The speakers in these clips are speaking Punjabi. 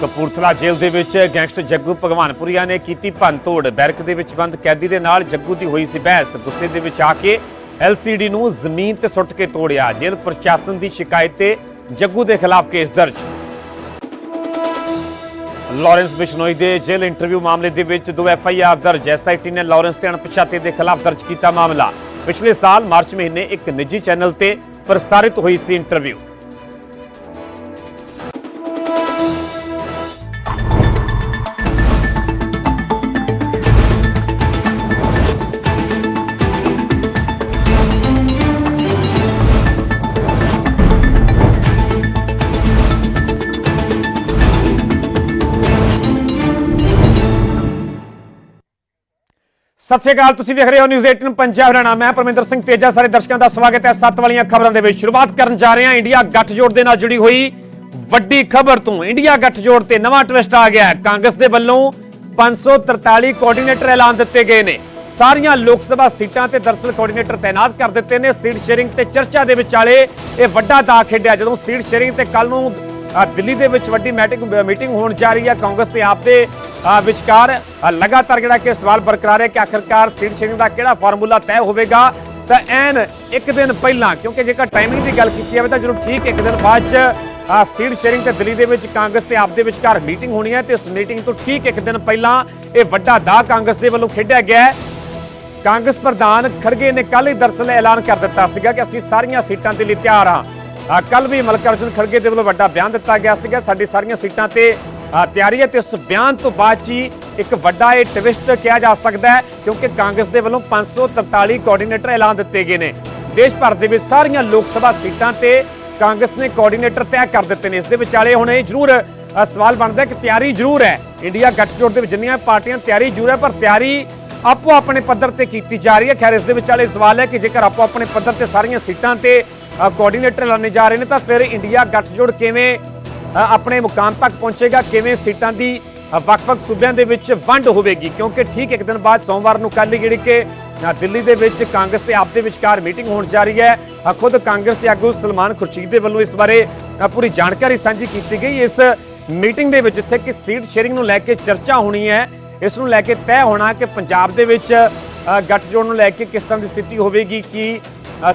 ਕਪੂਰਥਲਾ ਜੇਲ੍ਹ ਦੇ ਵਿੱਚ ਗੈਂਗਸਟਰ ਜੱਗੂ ਭਗਵਾਨਪੁਰੀਆ ਨੇ ਕੀਤੀ ਭੰਨਤੋੜ। ਬੈਰਕ ਦੇ ਵਿੱਚ ਬੰਦ ਕੈਦੀ ਦੇ ਨਾਲ ਜੱਗੂ ਦੀ ਹੋਈ ਸੀ ਬਹਿਸ। ਗੁੱਸੇ ਦੇ ਵਿੱਚ ਆ ਕੇ ਐਲਸੀਡੀ ਨੂੰ ਜ਼ਮੀਨ ਤੇ ਸੁੱਟ ਕੇ ਤੋੜਿਆ। ਜੇਲ੍ਹ ਪ੍ਰਸ਼ਾਸਨ ਦੀ ਸ਼ਿਕਾਇਤ ਤੇ ਜੱਗੂ ਦੇ ਖਿਲਾਫ ਕੇਸ ਦਰਜ। ਲਾਰੈਂਸ ਬਿਸ਼ਨੋਈ ਦੇ ਜੇਲ੍ਹ ਇੰਟਰਵਿਊ ਮਾਮਲੇ ਦੇ ਵਿੱਚ ਦੋ ਐਫ ਆਈ ਆਰ ਦਰਜ। ਐਸਆਈਟੀ ਨੇ ਲਾਰੈਂਸ ਤੇ ਅਣਪਛਾਤੇ ਦੇ ਖਿਲਾਫ ਦਰਜ ਕੀਤਾ ਮਾਮਲਾ। ਪਿਛਲੇ ਸਾਲ ਮਾਰਚ ਮਹੀਨੇ ਇੱਕ ਨਿੱਜੀ ਚੈਨਲ ਤੇ ਪ੍ਰਸਾਰਿਤ ਹੋਈ ਸੀ ਇੰਟਰਵਿਊ। ਸਤਿ ਸ਼੍ਰੀ ਅਕਾਲ, ਤੁਸੀਂ ਵੇਖ ਰਹੇ ਹੋ ਨਿਊਜ਼ 18 ਪੰਜਾਬ। ਦਾ ਨਾਮ ਪਰਮਿੰਦਰ ਸਿੰਘ ਤੇਜਾ। ਸਾਰੇ ਦਰਸ਼ਕਾਂ ਦਾ ਸਵਾਗਤ ਹੈ। ਸੱਤ ਵਾਲੀਆਂ ਖਬਰਾਂ ਦੇ ਵਿੱਚ ਸ਼ੁਰੂਆਤ ਕਰਨ ਜਾ ਰਹੇ ਹਾਂ। ਇੰਡੀਆ ਗੱਠਜੋੜ ਦੇ ਨਾਲ ਜੁੜੀ ਹੋਈ ਵੱਡੀ ਖਬਰ ਤੋਂ। ਇੰਡੀਆ ਗੱਠਜੋੜ ਤੇ ਨਵਾਂ ਟਵਿਸਟ ਆ ਗਿਆ ਕਾਂਗਰਸ ਦੇ ਵੱਲੋਂ 543 ਕੋਆਰਡੀਨੇਟਰ ਐਲਾਨ ਦਿੱਤੇ ਗਏ ਨੇ। ਸਾਰੀਆਂ ਲੋਕ ਸਭਾ ਸੀਟਾਂ ਤੇ ਦਰਸਲ ਕੋਆਰਡੀਨੇਟਰ ਤਾਇਨਾਤ ਕਰ ਦਿੱਤੇ ਨੇ। ਸੀਟ ਸ਼ੇਅਰਿੰਗ ਤੇ ਚਰਚਾ ਦੇ ਵਿਚਾਲੇ ਇਹ ਵੱਡਾ ਦਾ ਖੇਡਿਆ। ਜਦੋਂ ਸੀਟ ਸ਼ੇਅਰਿੰਗ ਤੇ ਕੱਲ ਨੂੰ ਦਿੱਲੀ ਦੇ ਵਿੱਚ ਵੱਡੀ ਮੀਟਿੰਗ ਮੀਟਿੰਗ ਹੋਣ ਜਾ ਰਹੀ ਹੈ। ਕਾਂਗਰਸ ਤੇ ਆਪ ਦੇ ਵਿਚਕਾਰ ਲਗਾਤਾਰ ਜਿਹੜਾ ਕਿ ਸਵਾਲ ਬਰਕਰਾਰ ਹੈ ਕਿ ਆਖਰਕਾਰ ਸੀਟ ਸ਼ੇਅਰਿੰਗ ਦਾ ਕਿਹੜਾ ਫਾਰਮੂਲਾ ਤੈਅ ਹੋਵੇਗਾ? ਤਾਂ ਐਨ ਇੱਕ ਦਿਨ ਪਹਿਲਾਂ, ਕਿਉਂਕਿ ਜੇਕਰ ਟਾਈਮਿੰਗ ਦੀ ਗੱਲ ਕੀਤੀ ਜਾਵੇ ਤਾਂ ਜਦੋਂ ਠੀਕ ਇੱਕ ਦਿਨ ਬਾਅਦ ਚ, ਆ ਸੀਟ ਸ਼ੇਅਰਿੰਗ ਤੇ ਦਿੱਲੀ ਦੇ ਵਿੱਚ ਕਾਂਗਰਸ ਤੇ ਆਪ ਦੇ ਵਿਚਕਾਰ ਮੀਟਿੰਗ ਹੋਣੀ ਹੈ ਤੇ ਇਸ ਮੀਟਿੰਗ ਤੋਂ ਠੀਕ ਇੱਕ ਦਿਨ ਪਹਿਲਾਂ ਇਹ ਵੱਡਾ ਦਾ ਕਾਂਗਰਸ ਦੇ ਵੱਲੋਂ ਖੇਡਿਆ ਗਿਆ ਹੈ। ਕਾਂਗਰਸ ਪ੍ਰਧਾਨ ਖੜਗੇ ਨੇ ਕੱਲ ਹੀ ਦਰਸਲ ਐਲਾਨ ਕਰ ਦਿੱਤਾ ਸੀਗਾ ਕਿ ਅਸੀਂ ਸਾਰੀਆਂ ਸੀਟਾਂ ਦੇ ਲਈ ਤਿਆਰ ਹਾਂ। ਕੱਲ ਵੀ ਮਲਕਾਰਜੁਨ ਖੜਗੇ ਦੇ ਵੱਲੋਂ ਵੱਡਾ ਬਿਆਨ ਦਿੱਤਾ ਗਿਆ ਸੀਗਾ, ਸਾਡੀ ਸਾਰੀਆਂ ਸੀਟਾਂ ਤੇ ਤਿਆਰੀ ਹੈ ਤੇ ਉਸ ਬਿਆਨ ਤੋਂ ਬਾਅਦ 'ਚ ਇੱਕ ਵੱਡਾ ਇਹ ਟਵਿਸਟ ਕਿਹਾ ਜਾ ਸਕਦਾ ਹੈ, ਕਿਉਂਕਿ ਕਾਂਗਰਸ ਦੇ ਵੱਲੋਂ 543 ਕੋਆਰਡੀਨੇਟਰ ਐਲਾਨ ਦਿੱਤੇ ਗਏ ਨੇ। ਦੇਸ਼ ਭਰ ਦੇ ਵਿੱਚ ਸਾਰੀਆਂ ਲੋਕ ਸਭਾ ਸੀਟਾਂ ਤੇ ਕਾਂਗਰਸ ਨੇ ਕੋਆਰਡੀਨੇਟਰ ਤੈਅ ਕਰ ਦਿੱਤੇ ਨੇ। ਇਸ ਦੇ ਵਿਚਾਲੇ ਹੁਣ ਇਹ ਜ਼ਰੂਰ ਸਵਾਲ ਬਣਦਾ ਕਿ ਤਿਆਰੀ ਜ਼ਰੂਰ ਹੈ। ਇੰਡੀਆ ਗੱਠਜੋੜ ਦੇ ਵਿੱਚ ਜਿੰਨੀਆਂ ਪਾਰਟੀਆਂ ਤਿਆਰੀ ਜ਼ਰੂਰ ਹੈ, ਪਰ ਤਿਆਰੀ ਆਪੋ ਆਪਣੇ ਪੱਧਰ ਤੇ ਕੀਤੀ ਜਾ ਰਹੀ ਹੈ। ਖੈਰ, ਇਸ ਦੇ ਵਿਚਾਲੇ ਸਵਾਲ ਹੈ ਕਿ ਜੇਕਰ ਆਪੋ ਆਪਣੇ ਪੱਧਰ ਤੇ ਸਾਰੀਆਂ ਸੀਟਾਂ ਤੇ ਕੋਆਰਡੀਨੇਟਰ ਲਾਣੇ ਜਾ ਰਹੇ ਨੇ, ਤਾਂ ਫਿਰ ਇੰਡੀਆ ਗੱਠਜੋੜ ਕਿਵੇਂ ਆਪਣੇ ਮੁਕਾਮ ਤੱਕ ਪਹੁੰਚੇਗਾ ਕਿਵੇਂ ਸੀਟਾਂ ਦੀ ਵੱਖ-ਵੱਖ ਸੂਬਿਆਂ ਦੇ ਵਿੱਚ ਵੰਡ ਹੋਵੇਗੀ? ਕਿਉਂਕਿ ਠੀਕ ਇੱਕ ਦਿਨ ਬਾਅਦ ਸੋਮਵਾਰ ਨੂੰ ਕੱਲ੍ਹ ਹੀ ਜਿਹੜੀ ਕਿ ਦਿੱਲੀ ਦੇ ਵਿੱਚ ਕਾਂਗਰਸ ਤੇ ਆਪ ਦੇ ਵਿਚਕਾਰ ਮੀਟਿੰਗ ਹੋਣ ਜਾ ਰਹੀ ਹੈ। ਖੁਦ ਕਾਂਗਰਸ ਆਗੂ ਸਲਮਾਨ ਖੁਰਸ਼ੀਦ ਦੇ ਵੱਲੋਂ ਇਸ ਬਾਰੇ ਪੂਰੀ ਜਾਣਕਾਰੀ ਸਾਂਝੀ ਕੀਤੀ ਗਈ। ਇਸ ਮੀਟਿੰਗ ਦੇ ਵਿੱਚ ਜਿੱਥੇ ਕਿ ਸੀਟ ਸ਼ੇਅਰਿੰਗ ਨੂੰ ਲੈ ਕੇ ਚਰਚਾ ਹੋਣੀ ਹੈ। ਇਸ ਨੂੰ ਲੈ ਕੇ ਤੈਅ ਹੋਣਾ ਕਿ ਪੰਜਾਬ ਦੇ ਵਿੱਚ ਅ, ਗੱਠਜੋੜ ਨੂੰ ਲੈ ਕੇ ਕਿਸ ਤਰ੍ਹਾਂ ਦੀ ਸਥਿਤੀ ਹੋਵੇਗੀ ਕਿ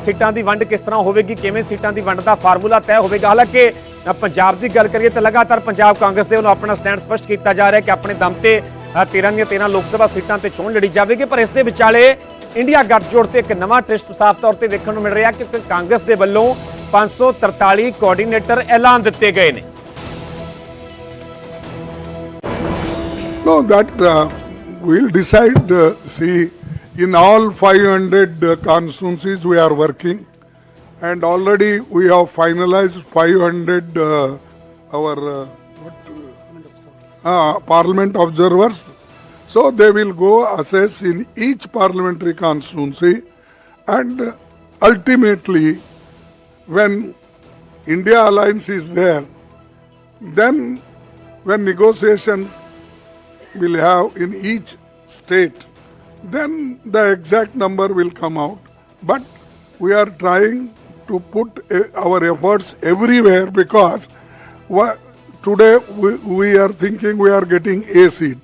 ਸੀਟਾਂ ਦੀ ਵੰਡ ਕਿਸ ਤਰ੍ਹਾਂ ਹੋਵੇਗੀ ਕਿਵੇਂ ਸੀਟਾਂ ਦੀ ਵੰਡ ਦਾ ਫਾਰਮੂਲਾ ਤੈਅ ਹੋਵੇਗਾ। ਹਾਲਾਂਕਿ ਪੰਜਾਬ ਦੀ ਗੱਲ ਕਰੀਏ ਤਾਂ ਲਗਾਤਾਰ ਪੰਜਾਬ ਕਾਂਗਰਸ ਦੇ ਵੱਲੋਂ ਆਪਣਾ ਸਟੈਂਡ ਸਪਸ਼ਟ ਕੀਤਾ ਜਾ ਰਿਹਾ ਕਿ ਆਪਣੇ ਦਮ ਤੇ 13 ਦੀਆਂ 13 ਲੋਕ ਸਭਾ ਸੀਟਾਂ ਤੇ ਚੋਣ ਲੜੀ ਜਾਵੇਗੀ ਪਰ ਇਸ ਦੇ ਵਿਚਾਲੇ ਇੰਡੀਆ ਗੱਠਜੋੜ ਤੇ ਇੱਕ ਨਵਾਂ ਟ੍ਰਿਸਟ ਸਾਫ਼ ਤੌਰ ਤੇ ਵੇਖਣ ਨੂੰ ਮਿਲ ਰਿਹਾ ਕਿ ਕਾਂਗਰਸ ਦੇ ਵੱਲੋਂ 543 ਕੋਆਰਡੀਨੇਟਰ ਐਲਾਨ ਦਿੱਤੇ ਗਏ ਨੇ No, that uh, we'll decide. Uh, see, in all 500 uh, constituencies we are working, and already we have finalized 500 uh, our uh, what, uh, parliament observers. So they will go assess in each parliamentary constituency, and uh, ultimately, when India alliance is there, then when negotiation will have in each state, then the exact number will come out. But we are trying to put uh, our efforts everywhere because today we, are thinking we are getting A seat.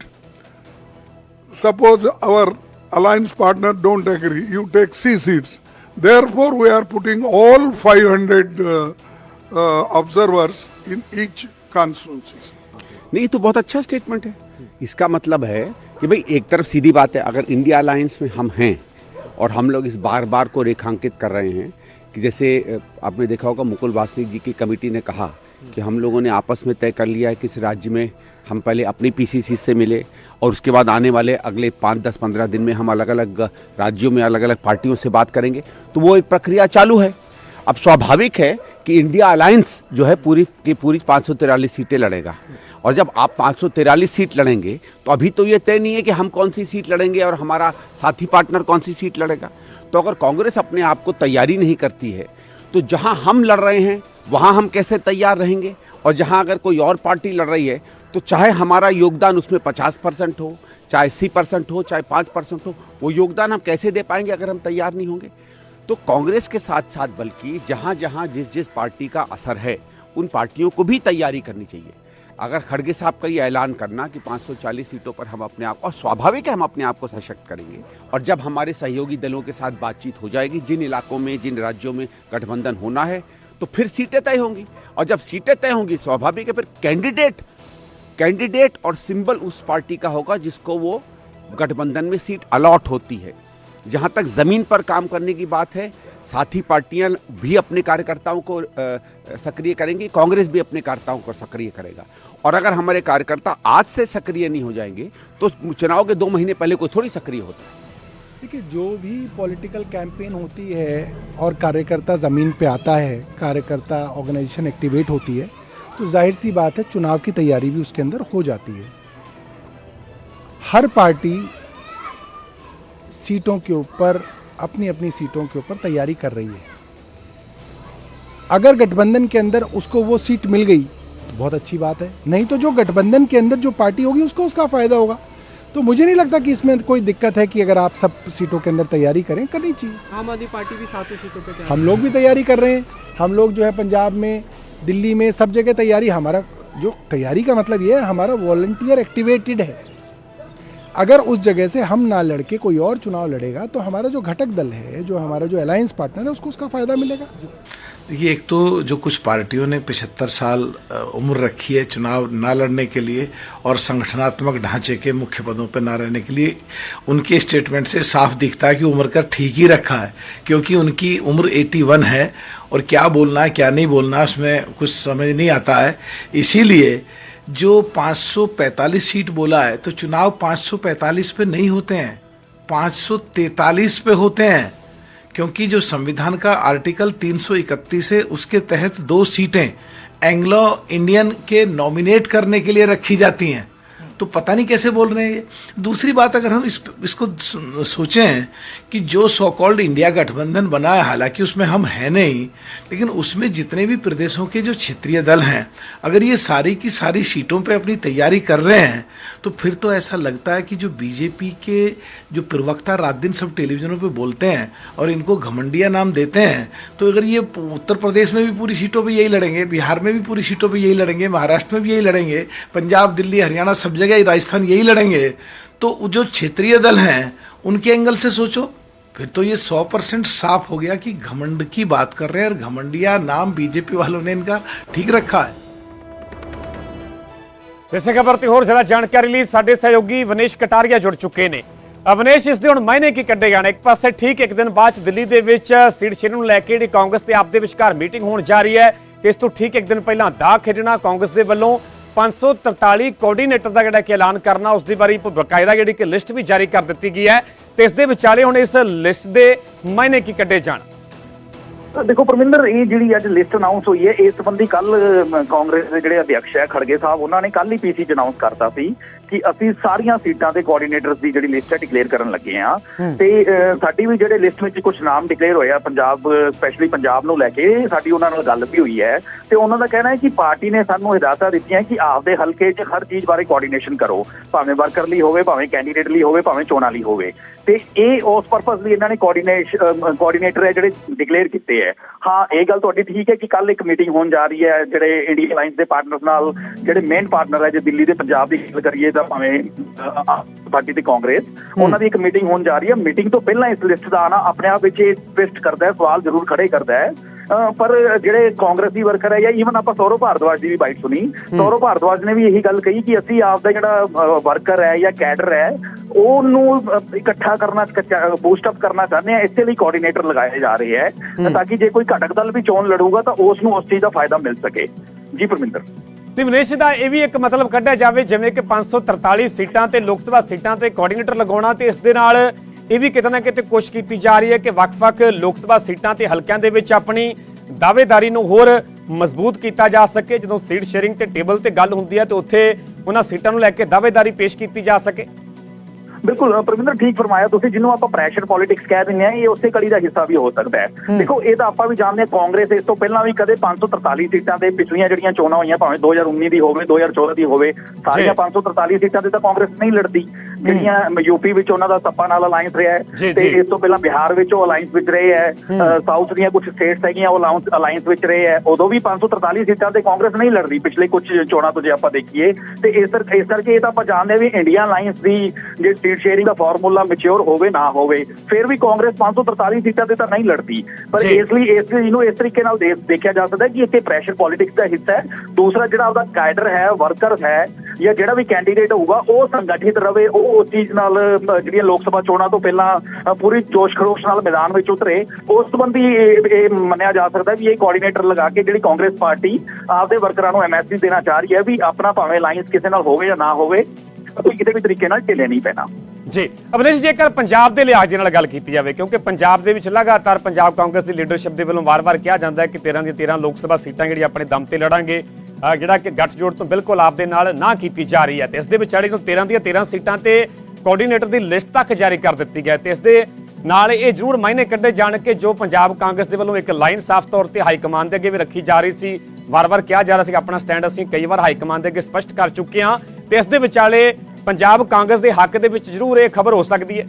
Suppose our alliance partner don't agree, you take C seats. Therefore, we are putting all 500 uh, uh, observers in each constituency. नहीं तो बहुत अच्छा स्टेटमेंट है इसका मतलब है कि भाई एक तरफ़ सीधी बात है अगर इंडिया अलायंस में हम हैं और हम लोग इस बार बार को रेखांकित कर रहे हैं कि जैसे आपने देखा होगा, मुकुल वासनिक जी की कमेटी ने कहा कि हम लोगों ने आपस में तय कर लिया है कि इस राज्य में हम पहले अपनी पीसीसी से मिले और उसके बाद आने वाले अगले पाँच, दस, पंद्रह दिन में हम अलग अलग राज्यों में अलग अलग पार्टियों से बात करेंगे। तो वो एक प्रक्रिया चालू है। अब स्वाभाविक है कि इंडिया अलायंस जो है पूरी की पूरी पाँच सीटें लड़ेगा। और जब आप पाँच सीट लड़ेंगे तो अभी तो ये तय नहीं है कि हम कौन सी सीट लड़ेंगे और हमारा साथी पार्टनर कौन सी सीट लड़ेगा। तो अगर कांग्रेस अपने आप को तैयारी नहीं करती है तो जहाँ हम लड़ रहे हैं, वहाँ हम कैसे तैयार रहेंगे? और जहाँ अगर कोई और पार्टी लड़ रही है तो चाहे हमारा योगदान उसमें पचास परसेंट हो, चाहे अस्सी परसेंट हो, चाहे पाँच परसेंट हो, वो योगदान हम कैसे दे पाएँगे अगर हम तैयार नहीं होंगे? तो कांग्रेस के साथ साथ बल्कि जहाँ जहाँ जिस जिस पार्टी का असर है, उन पार्टियों को भी तैयारी करनी चाहिए। अगर खड़गे साहब का ये ऐलान करना कि 540 सीटों पर हम अपने आप, और स्वाभाविक है हम अपने आप को सशक्त करेंगे, और जब हमारे सहयोगी दलों के साथ बातचीत हो जाएगी, जिन इलाकों में, जिन राज्यों में गठबंधन होना है तो फिर सीटें तय होंगी। और जब सीटें तय होंगी, स्वाभाविक है फिर कैंडिडेट कैंडिडेट और सिंबल उस पार्टी का होगा जिसको वो गठबंधन में सीट अलॉट होती है। जहाँ तक ज़मीन पर काम करने की बात है, साथी पार्टियाँ भी अपने कार्यकर्ताओं को सक्रिय करेंगी, कांग्रेस भी अपने कार्यकर्ताओं को सक्रिय करेगा। और अगर हमारे कार्यकर्ता आज से सक्रिय नहीं हो जाएँगे तो चुनाव के दो महीने पहले कोई थोड़ी सक्रिय होता है। देखिए, जो भी पॉलिटिकल कैंपेन होती है और कार्यकर्ता ज़मीन पे आता है, कार्यकर्ता ऑर्गेनाइजेशन एक्टिवेट होती है तो ज़ाहिर सी बात है चुनाव की तैयारी भी उसके अंदर हो जाती है। हर पार्टी सीटों के ऊपर अपनी अपनी सीटों के ऊपर तैयारी कर रही है। अगर गठबंधन के अंदर उसको वो सीट मिल गई बहुत अच्छी बात है। नहीं तो जो गठबंधन के अंदर जो पार्टी होगी उसको उसका फ़ायदा होगा। तो मुझे नहीं लगता कि इसमें कोई दिक्कत है कि अगर आप सब सीटों के अंदर तैयारी करें करनी चाहिए। आम आदमी पार्टी भी सातों सीटों पे तैयार हम लोग भी तैयारी कर रहे हैं। हम लोग जो है पंजाब में दिल्ली में सब जगह तैयारी। हमारा जो तैयारी का मतलब ये है हमारा वॉल्टियर एक्टिवेटेड है। अगर उस जगह से हम ना लड़के कोई और चुनाव लड़ेगा तो हमारा जो घटक दल है जो हमारा जो अलायंस पार्टनर है उसको उसका फ़ायदा मिलेगा। देखिए, एक तो जो कुछ पार्टियों ने पिछहत्तर साल उम्र रखी है चुनाव ना लड़ने के लिए और संगठनात्मक ढांचे के मुख्य पदों पर ना रहने के लिए, उनके स्टेटमेंट से साफ़ दिखता है कि उम्र का ठीक ही रखा है, क्योंकि उनकी उम्र 81 है और क्या बोलना है, क्या नहीं बोलना उसमें कुछ समझ नहीं आता है। इसीलिए जो 545 सीट बोला है तो चुनाव 545 पे नहीं होते हैं 543 पे होते हैं। क्योंकि जो संविधान का आर्टिकल 331 है उसके तहत दो सीटें एंग्लो इंडियन के नॉमिनेट करने के लिए रखी जाती हैं तो पता नहीं कैसे बोल रहे हैं ये। दूसरी बात अगर हम इस, इसको सोचें कि जो सो कॉल्ड इंडिया गठबंधन बना है हालाँकि उसमें हम हैं नहीं लेकिन उसमें जितने भी प्रदेशों के जो क्षेत्रीय दल हैं अगर ये सारी की सारी सीटों पे अपनी तैयारी कर रहे हैं तो फिर तो ऐसा लगता है कि जो बीजेपी के जो प्रवक्ता रात दिन सब टेलीविजनों पर बोलते हैं और इनको घमंडिया नाम देते हैं तो अगर ये उत्तर प्रदेश में भी पूरी सीटों पर यही लड़ेंगे बिहार में भी पूरी सीटों पर यही लड़ेंगे महाराष्ट्र में भी यही लड़ेंगे पंजाब दिल्ली हरियाणा सब जगह राजस्थान यही लड़ेंगे तो जो क्षेत्रीय दल हैं उनके एंगल से सोचो फिर तो ये सौ परसेंट साफ हो गया कि घमंड की बात कर रहे हैं और घमंडिया नाम बीजेपी वालों ने इनका ठीक रखा है ਇਸੇ ਖਬਰ ਤੇ ਹੋਰ ਜ਼ਿਆਦਾ ਜਾਣਕਾਰੀ ਲਈ ਸਾਡੇ ਸਹਿਯੋਗੀ ਵਨੇਸ਼ ਕਟਾਰੀਆ ਜੁੜ ਚੁੱਕੇ ਨੇ ਅਵਨੇਸ਼ ਇਸ ਦੇ ਹੁਣ ਮਾਇਨੇ ਕੀ ਕੱਢੇ ਜਾਣ ਇੱਕ ਪਾਸੇ ਠੀਕ ਇੱਕ ਦਿਨ ਬਾਅਦ 'ਚ ਦਿੱਲੀ ਦੇ ਵਿੱਚ ਸੀਟ ਛਿੜਨ ਨੂੰ ਲੈ ਕੇ ਜਿਹੜੀ ਕਾਂਗਰਸ ਤੇ ਆਪ ਦੇ ਵਿਚਕਾਰ ਮੀਟਿੰਗ ਹੋਣ ਜਾ ਰਹੀ ਹੈ ਇਸ ਤੋਂ ਠੀਕ ਇੱਕ ਦਿਨ ਪਹਿਲਾਂ ਦਾ ਖੇਡਣਾ ਕਾਂਗਰਸ ਦੇ ਵੱਲੋਂ 543 ਕੋਆਰਡੀਨੇਟਰ ਦਾ ਜਿਹੜਾ ਕਿ ਐਲਾਨ ਕਰਨਾ, ਉਸ ਦੀ ਬਾਰੇ ਬਕਾਇਦਾ ਜਿਹੜੀ ਕਿ ਲਿਸਟ ਵੀ ਜਾਰੀ ਕਰ ਦਿੱਤੀ ਗਈ ਹੈ। ਤੇ ਇਸ ਦੇ ਵਿਚਾਲੇ ਹੁਣ ਇਸ ਲਿਸਟ ਦੇ ਮਾਇਨੇ ਕੀ ਕੱਢੇ ਜਾਣ? ਦੇਖੋ ਪਰਮਿੰਦਰ, ਇਹ ਜਿਹੜੀ ਅੱਜ ਲਿਸਟ ਅਨਾਉਂਸ ਹੋਈ ਹੈ, ਇਸ ਸੰਬੰਧੀ ਕੱਲ ਕਾਂਗਰਸ ਦੇ ਜਿਹੜੇ ਅਧਿਕਸ਼ ਹੈ, ਖੜਗੇ ਸਾਹਿਬ, ਉਹਨਾਂ ਨੇ ਕੱਲ ਹੀ ਪੀਸੀ ਚ ਅਨਾਉਂਸ ਕਰਤਾ ਸੀ। ਕਿ ਅਸੀਂ ਸਾਰੀਆਂ ਸੀਟਾਂ ਤੇ ਕੋਆਰਡੀਨੇਟਰਸ ਦੀ ਜਿਹੜੀ ਲਿਸਟ ਹੈ ਡਿਕਲੇਅਰ ਕਰਨ ਲੱਗੇ ਆ ਤੇ ਸਾਡੀ ਵੀ ਜਿਹੜੇ ਲਿਸਟ ਵਿੱਚ ਕੁਝ ਨਾਮ ਡਿਕਲੇਅਰ ਹੋਏ ਆ ਪੰਜਾਬ ਸਪੈਸ਼ਲੀ ਪੰਜਾਬ ਨੂੰ ਲੈ ਕੇ ਸਾਡੀ ਉਹਨਾਂ ਨਾਲ ਗੱਲ ਵੀ ਹੋਈ ਹੈ। ਤੇ ਉਹਨਾਂ ਦਾ ਕਹਿਣਾ ਹੈ ਕਿ ਪਾਰਟੀ ਨੇ ਸਾਨੂੰ ਹਦਾਇਤਾਂ ਦਿੱਤੀਆਂ ਕਿ ਆਪਦੇ ਹਲਕੇ 'ਚ ਹਰ ਚੀਜ਼ ਬਾਰੇ ਕੋਆਰਡੀਨੇਸ਼ਨ ਕਰੋ। ਭਾਵੇਂ ਵਰਕਰ ਲਈ ਹੋਵੇ ਭਾਵੇਂ ਕੈਂਡੀਡੇਟ ਲਈ ਹੋਵੇ ਭਾਵੇਂ ਚੋਣਾਂ ਲਈ ਹੋਵੇ। ਤੇ ਇਹ ਉਸ ਪਰਪਸ ਲਈ ਇਹਨਾਂ ਨੇ ਕੋਆਰਡੀਨੇਸ਼ਨ ਕੋਆਰਡੀਨੇਟਰ ਹੈ ਜਿਹੜੇ ਡਿਕਲੇਅਰ ਕੀਤੇ ਹੈ। ਹਾਂ ਇਹ ਗੱਲ ਤੁਹਾਡੀ ਠੀਕ ਹੈ ਕਿ ਕੱਲ ਇੱਕ ਮੀਟਿੰਗ ਹੋਣ ਜਾ ਰਹੀ ਹੈ ਜਿਹੜੇ ਇੰਡੀਆ ਅਲਾਈਅੰਸ ਦੇ ਪਾਰਟਨਰਸ ਨਾਲ ਜਿਹੜੇ ਮੇਨ ਪਾਰਟਨਰ ਹੈ ਜੇ ਦਿੱਲੀ ਦੇ ਪੰਜਾਬ ਦੀ ਗੱਲ ਕਰੀਏ ਤਾਂ ਭਾਵੇਂ ਪਾਰਟੀ ਤੇ ਕਾਂਗਰਸ ਉਹਨਾਂ ਦੀ ਇੱਕ ਮੀਟਿੰਗ ਹੋਣ ਜਾ ਰਹੀ ਹੈ। ਮੀਟਿੰਗ ਤੋਂ ਪਹਿਲਾਂ ਇਸ ਲਿਸਟ ਦਾ ਆਣਾ ਆਪਣੇ ਆਪ ਵਿੱਚ ਇਹ ਟਵਿਸਟ ਕਰਦਾ ਹੈ ਸਵਾਲ ਜ਼ਰੂਰ ਖੜੇ ਕਰਦਾ ਹੈ। ਪਰ ਜਿਹੜੇ ਕਾਂਗਰਸੀ ਵਰਕਰ ਹੈ ਜਾਂ ਈਵਨ ਆਪਾਂ ਸੌਰਵ ਭਾਰਦਵਾਜ ਦੀ ਵੀ ਬਾਈਟ ਸੁਣੀ। ਸੌਰਵ ਭਾਰਦਵਾਜ ਨੇ ਵੀ ਇਹੀ ਗੱਲ ਕਹੀ ਕਿ ਅਸੀਂ ਆਪ ਦਾ ਜਿਹੜਾ ਵਰਕਰ ਹੈ ਜਾਂ ਕੈਡਰ ਹੈ ਉਹਨੂੰ ਇਕੱਠਾ ਕਰਨਾ ਬੂਸਟ ਅਪ ਕਰਨਾ ਚਾਹੁੰਦੇ ਆ ਇਸੇ ਲਈ ਕੋਆਰਡੀਨੇਟਰ ਲਗਾਏ ਜਾ ਰਹੇ ਹੈ। ਤਾਂ ਕਿ ਜੇ ਕੋਈ ਘਟਕ ਦਲ ਵੀ ਚੋਣ ਲੜੂਗਾ ਤਾਂ ਉਸ ਨੂੰ ਉਸ ਚੀਜ਼ ਦਾ ਫਾਇਦਾ ਮਿਲ ਸਕੇ। ਜੀ ਪਰਮਿੰਦਰ। ਤੇ ਵਿਨੇਸ਼ ਦਾ ਇਹ ਵੀ ਇੱਕ ਮਤਲਬ ਕੱਢਿਆ ਜਾਵੇ, ਜਿਵੇਂ ਕਿ 543 ਸੀਟਾਂ ਤੇ ਲੋਕ ਸਭਾ ਸੀਟਾਂ ਤੇ ਕੋਆਰਡੀਨੇਟਰ ਲਗਾਉਣਾ ਤੇ ਇਸ ਦੇ ਨਾਲ ਇਹ ਵੀ ਕਿਤੇ ਨਾ ਕਿਤੇ ਕੋਸ਼ਿਸ਼ ਕੀਤੀ ਜਾ ਰਹੀ ਹੈ ਕਿ ਵੱਖ-ਵੱਖ ਲੋਕ ਸਭਾ ਸੀਟਾਂ ਤੇ ਹਲਕਿਆਂ ਦੇ ਵਿੱਚ ਆਪਣੀ ਦਾਅਵੇਦਾਰੀ ਨੂੰ ਹੋਰ ਮਜ਼ਬੂਤ ਕੀਤਾ ਜਾ ਸਕੇ। ਜਦੋਂ ਸੀਟ ਸ਼ੇਅਰਿੰਗ ਤੇ ਟੇਬਲ ਤੇ ਗੱਲ ਹੁੰਦੀ ਹੈ ਤੇ ਉੱਥੇ ਉਹਨਾਂ ਸੀਟਾਂ ਨੂੰ ਲੈ ਕੇ ਦਾਅਵੇਦਾਰੀ ਪੇਸ਼ ਕੀਤੀ ਜਾ ਸਕੇ। ਬਿਲਕੁਲ ਪ੍ਰਵਿੰਦਰ ਠੀਕ ਫਰਮਾਇਆ ਤੁਸੀਂ ਜਿਹਨੂੰ ਆਪਾਂ ਪ੍ਰੈਸ਼ਰ ਪੋਲਿਟਿਕਸ ਕਹਿ ਦਿੰਦੇ ਆ ਇਹ ਉਸੇ ਕੜੀ ਦਾ ਹਿੱਸਾ ਵੀ ਹੋ ਸਕਦਾ ਹੈ। ਦੇਖੋ ਇਹ ਤਾਂ ਆਪਾਂ ਵੀ ਜਾਣਦੇ ਹਾਂ ਕਾਂਗਰਸ ਇਸ ਤੋਂ ਪਹਿਲਾਂ ਵੀ ਕਦੇ 543 ਸੀਟਾਂ ਤੇ ਪਿਛਲੀਆਂ ਜਿਹੜੀਆਂ ਚੋਣਾਂ ਹੋਈਆਂ ਭਾਵੇਂ 2019 ਦੀ ਹੋਵੇ 2014 ਦੀ ਹੋਵੇ ਸਾਰੀਆਂ 543 ਸੀਟਾਂ ਤੇ ਤਾਂ ਕਾਂਗਰਸ ਨਹੀਂ ਲੜਦੀ। ਜਿਹੜੀਆਂ ਯੂਪੀ ਵਿੱਚ ਉਹਨਾਂ ਦਾ ਸੱਪਾ ਨਾਲ ਅਲਾਈਅੰਸ ਰਿਹਾ ਹੈ ਤੇ। ਇਸ ਤੋਂ ਪਹਿਲਾਂ ਬਿਹਾਰ ਵਿੱਚ ਉਹ ਅਲਾਈਅੰਸ ਵਿੱਚ ਰਹੇ ਹੈ। ਸਾਊਥ ਦੀਆਂ ਕੁਝ ਸਟੇਟਸ ਹੈਗੀਆਂ ਉਹ ਅਲਾਈਅੰਸ ਵਿੱਚ ਰਹੇ ਹੈ। ਉਦੋਂ ਵੀ 543 ਸੀਟਾਂ ਤੇ ਕਾਂਗਰਸ ਨਹੀਂ ਲੜਦੀ ਪਿਛਲੇ ਕੁਝ ਚੋਣਾਂ ਤੋਂ ਜੇ ਆਪਾਂ ਦੇਖੀਏ। ਤੇ ਇਸ ਇਸ ਕਰਕੇ ਇਹ ਤਾਂ ਆਪਾਂ ਜਾਣਦੇ ਵੀ ਇੰਡੀਆ ਅਲਾਈਅੰਸ ਦੀ ਜੇ ਸੀਟ ਸ਼ੇਅਰਿੰਗ ਦਾ ਫਾਰਮੂਲਾ ਮੈਚੁਰ ਹੋਵੇ ਨਾ ਹੋਵੇ ਫਿਰ ਵੀ ਕਾਂਗਰਸ 543 ਸੀਟਾਂ ਤੇ ਤਾਂ ਨਹੀਂ ਲੜਦੀ। ਪਰ। ਇਸ ਲਈ ਇਸ ਲਈ ਇਹਨੂੰ ਇਸ ਤਰੀਕੇ ਨਾਲ ਦੇਖਿਆ ਜਾ ਸਕਦਾ ਕਿ ਇੱਥੇ ਪ੍ਰੈਸ਼ਰ ਪੋਲਿਟਿਕਸ ਦਾ ਹਿੱਸਾ ਹੈ। ਦੂਸਰਾ ਜਿਹੜਾ ਉਹਦਾ ਕਾਇਡਰ ਹੈ ਵਰਕਰ ਹੈ ਜਾਂ ਜਿਹੜਾ ਵੀ ਕੈਂਡੀਡੇਟ ਹੋਊਗਾ ਉਹ ਸੰਗਠਿਤ ਰਵੇ ਉਹ ਉਸ ਚੀਜ਼ ਨਾਲ ਜਿਹੜੀਆਂ ਲੋਕ ਸਭਾ ਚੋਣਾਂ ਤੋਂ ਪਹਿਲਾਂ ਪੂਰੀ ਜੋਸ਼ ਖਰੋਸ਼ ਨਾਲ ਮੈਦਾਨ ਵਿੱਚ ਉਤਰੇ, ਉਸ ਸੰਬੰਧੀ ਇਹ ਮੰਨਿਆ ਜਾ ਸਕਦਾ ਵੀ ਇਹ ਕੋਆਰਡੀਨੇਟਰ ਲਗਾ ਕੇ ਜਿਹੜੀ ਕਾਂਗਰਸ ਪਾਰਟੀ ਆਪਦੇ ਵਰਕਰਾਂ ਨੂੰ ਐਮਐਸਪੀ ਦੇਣਾ ਚਾਹ ਰਹੀ ਹੈ ਵੀ ਆਪਣਾ ਭਾਵੇਂ ਅਲਾਈਅੰਸ ਕਿਸੇ ਨਾਲ ਹੋਵੇ ਜਾਂ ਨਾ ਹੋਵੇ, ਕੋਈ ਕਿਤੇ ਵੀ ਤਰੀਕੇ ਨਾਲ ਢਿੱਲੇ ਨਹੀਂ ਪੈਣਾ। ਜੀ, ਅਵਨੇਸ਼, ਜੇਕਰ ਪੰਜਾਬ ਦੇ ਲਿਹਾਜ਼ ਦੇ ਨਾਲ ਗੱਲ ਕੀਤੀ ਜਾਵੇ, ਕਿਉਂਕਿ ਪੰਜਾਬ ਦੇ ਵਿੱਚ ਲਗਾਤਾਰ ਪੰਜਾਬ ਕਾਂਗਰਸ ਦੀ ਲੀਡਰਸ਼ਿਪ ਦੇ ਵੱਲੋਂ ਵਾਰ-ਵਾਰ ਕਿਹਾ ਜਾਂਦਾ ਹੈ ਕਿ 13 ਦੀਆਂ 13 ਲੋਕ ਸਭਾ ਸੀਟਾਂ ਜਿਹੜੀਆਂ ਆਪਣੇ ਦਮ ਤੇ ਲੜਾਂਗੇ ਜਿਹੜਾ ਕਿ ਗੱਠਜੋੜ ਤੋਂ ਬਿਲਕੁਲ ਆਪ ਦੇ ਨਾਲ ਨਾ ਕੀਤੀ ਜਾ ਰਹੀ ਹੈ ਤੇ ਇਸ ਦੇ ਵਿਚਾਲੇ ਨੂੰ 13 ਦੀਆਂ 13 ਸੀਟਾਂ ਤੇ ਕੋਆਰਡੀਨੇਟਰ ਦੀ ਲਿਸਟ ਤੱਕ ਜਾਰੀ ਕਰ ਦਿੱਤੀ ਗਈ ਹੈ ਤੇ ਇਸ ਦੇ ਨਾਲ ਇਹ ਜ਼ਰੂਰ ਮਾਇਨੇ ਕੱਢੇ ਜਾਣ ਕਿ ਜੋ ਪੰਜਾਬ ਕਾਂਗਰਸ ਦੇ ਵੱਲੋਂ ਇੱਕ ਲਾਈਨ ਸਾਫ਼ ਤੌਰ ਤੇ ਹਾਈ ਕਮਾਂਡ ਦੇ ਅੱਗੇ ਵੀ ਰੱਖੀ ਜਾ ਰਹੀ ਸੀ, ਵਾਰ-ਵਾਰ ਕਿਹਾ ਜਾ ਰਿਹਾ ਸੀ ਆਪਣਾ ਸਟੈਂਡ ਅਸੀਂ ਕਈ ਵਾਰ ਹਾਈ ਕਮਾਂਡ ਦੇ ਅੱਗੇ ਸਪਸ਼ਟ ਕਰ ਚੁੱਕੇ ਹਾਂ ਤੇ ਇਸ ਦੇ ਵਿਚਾਲੇ ਪੰਜਾਬ ਕਾਂਗਰਸ ਦੇ ਹੱਕ ਦੇ ਵਿੱਚ ਜ਼ਰੂਰ ਇਹ ਖਬਰ ਹੋ ਸਕਦੀ ਹੈ।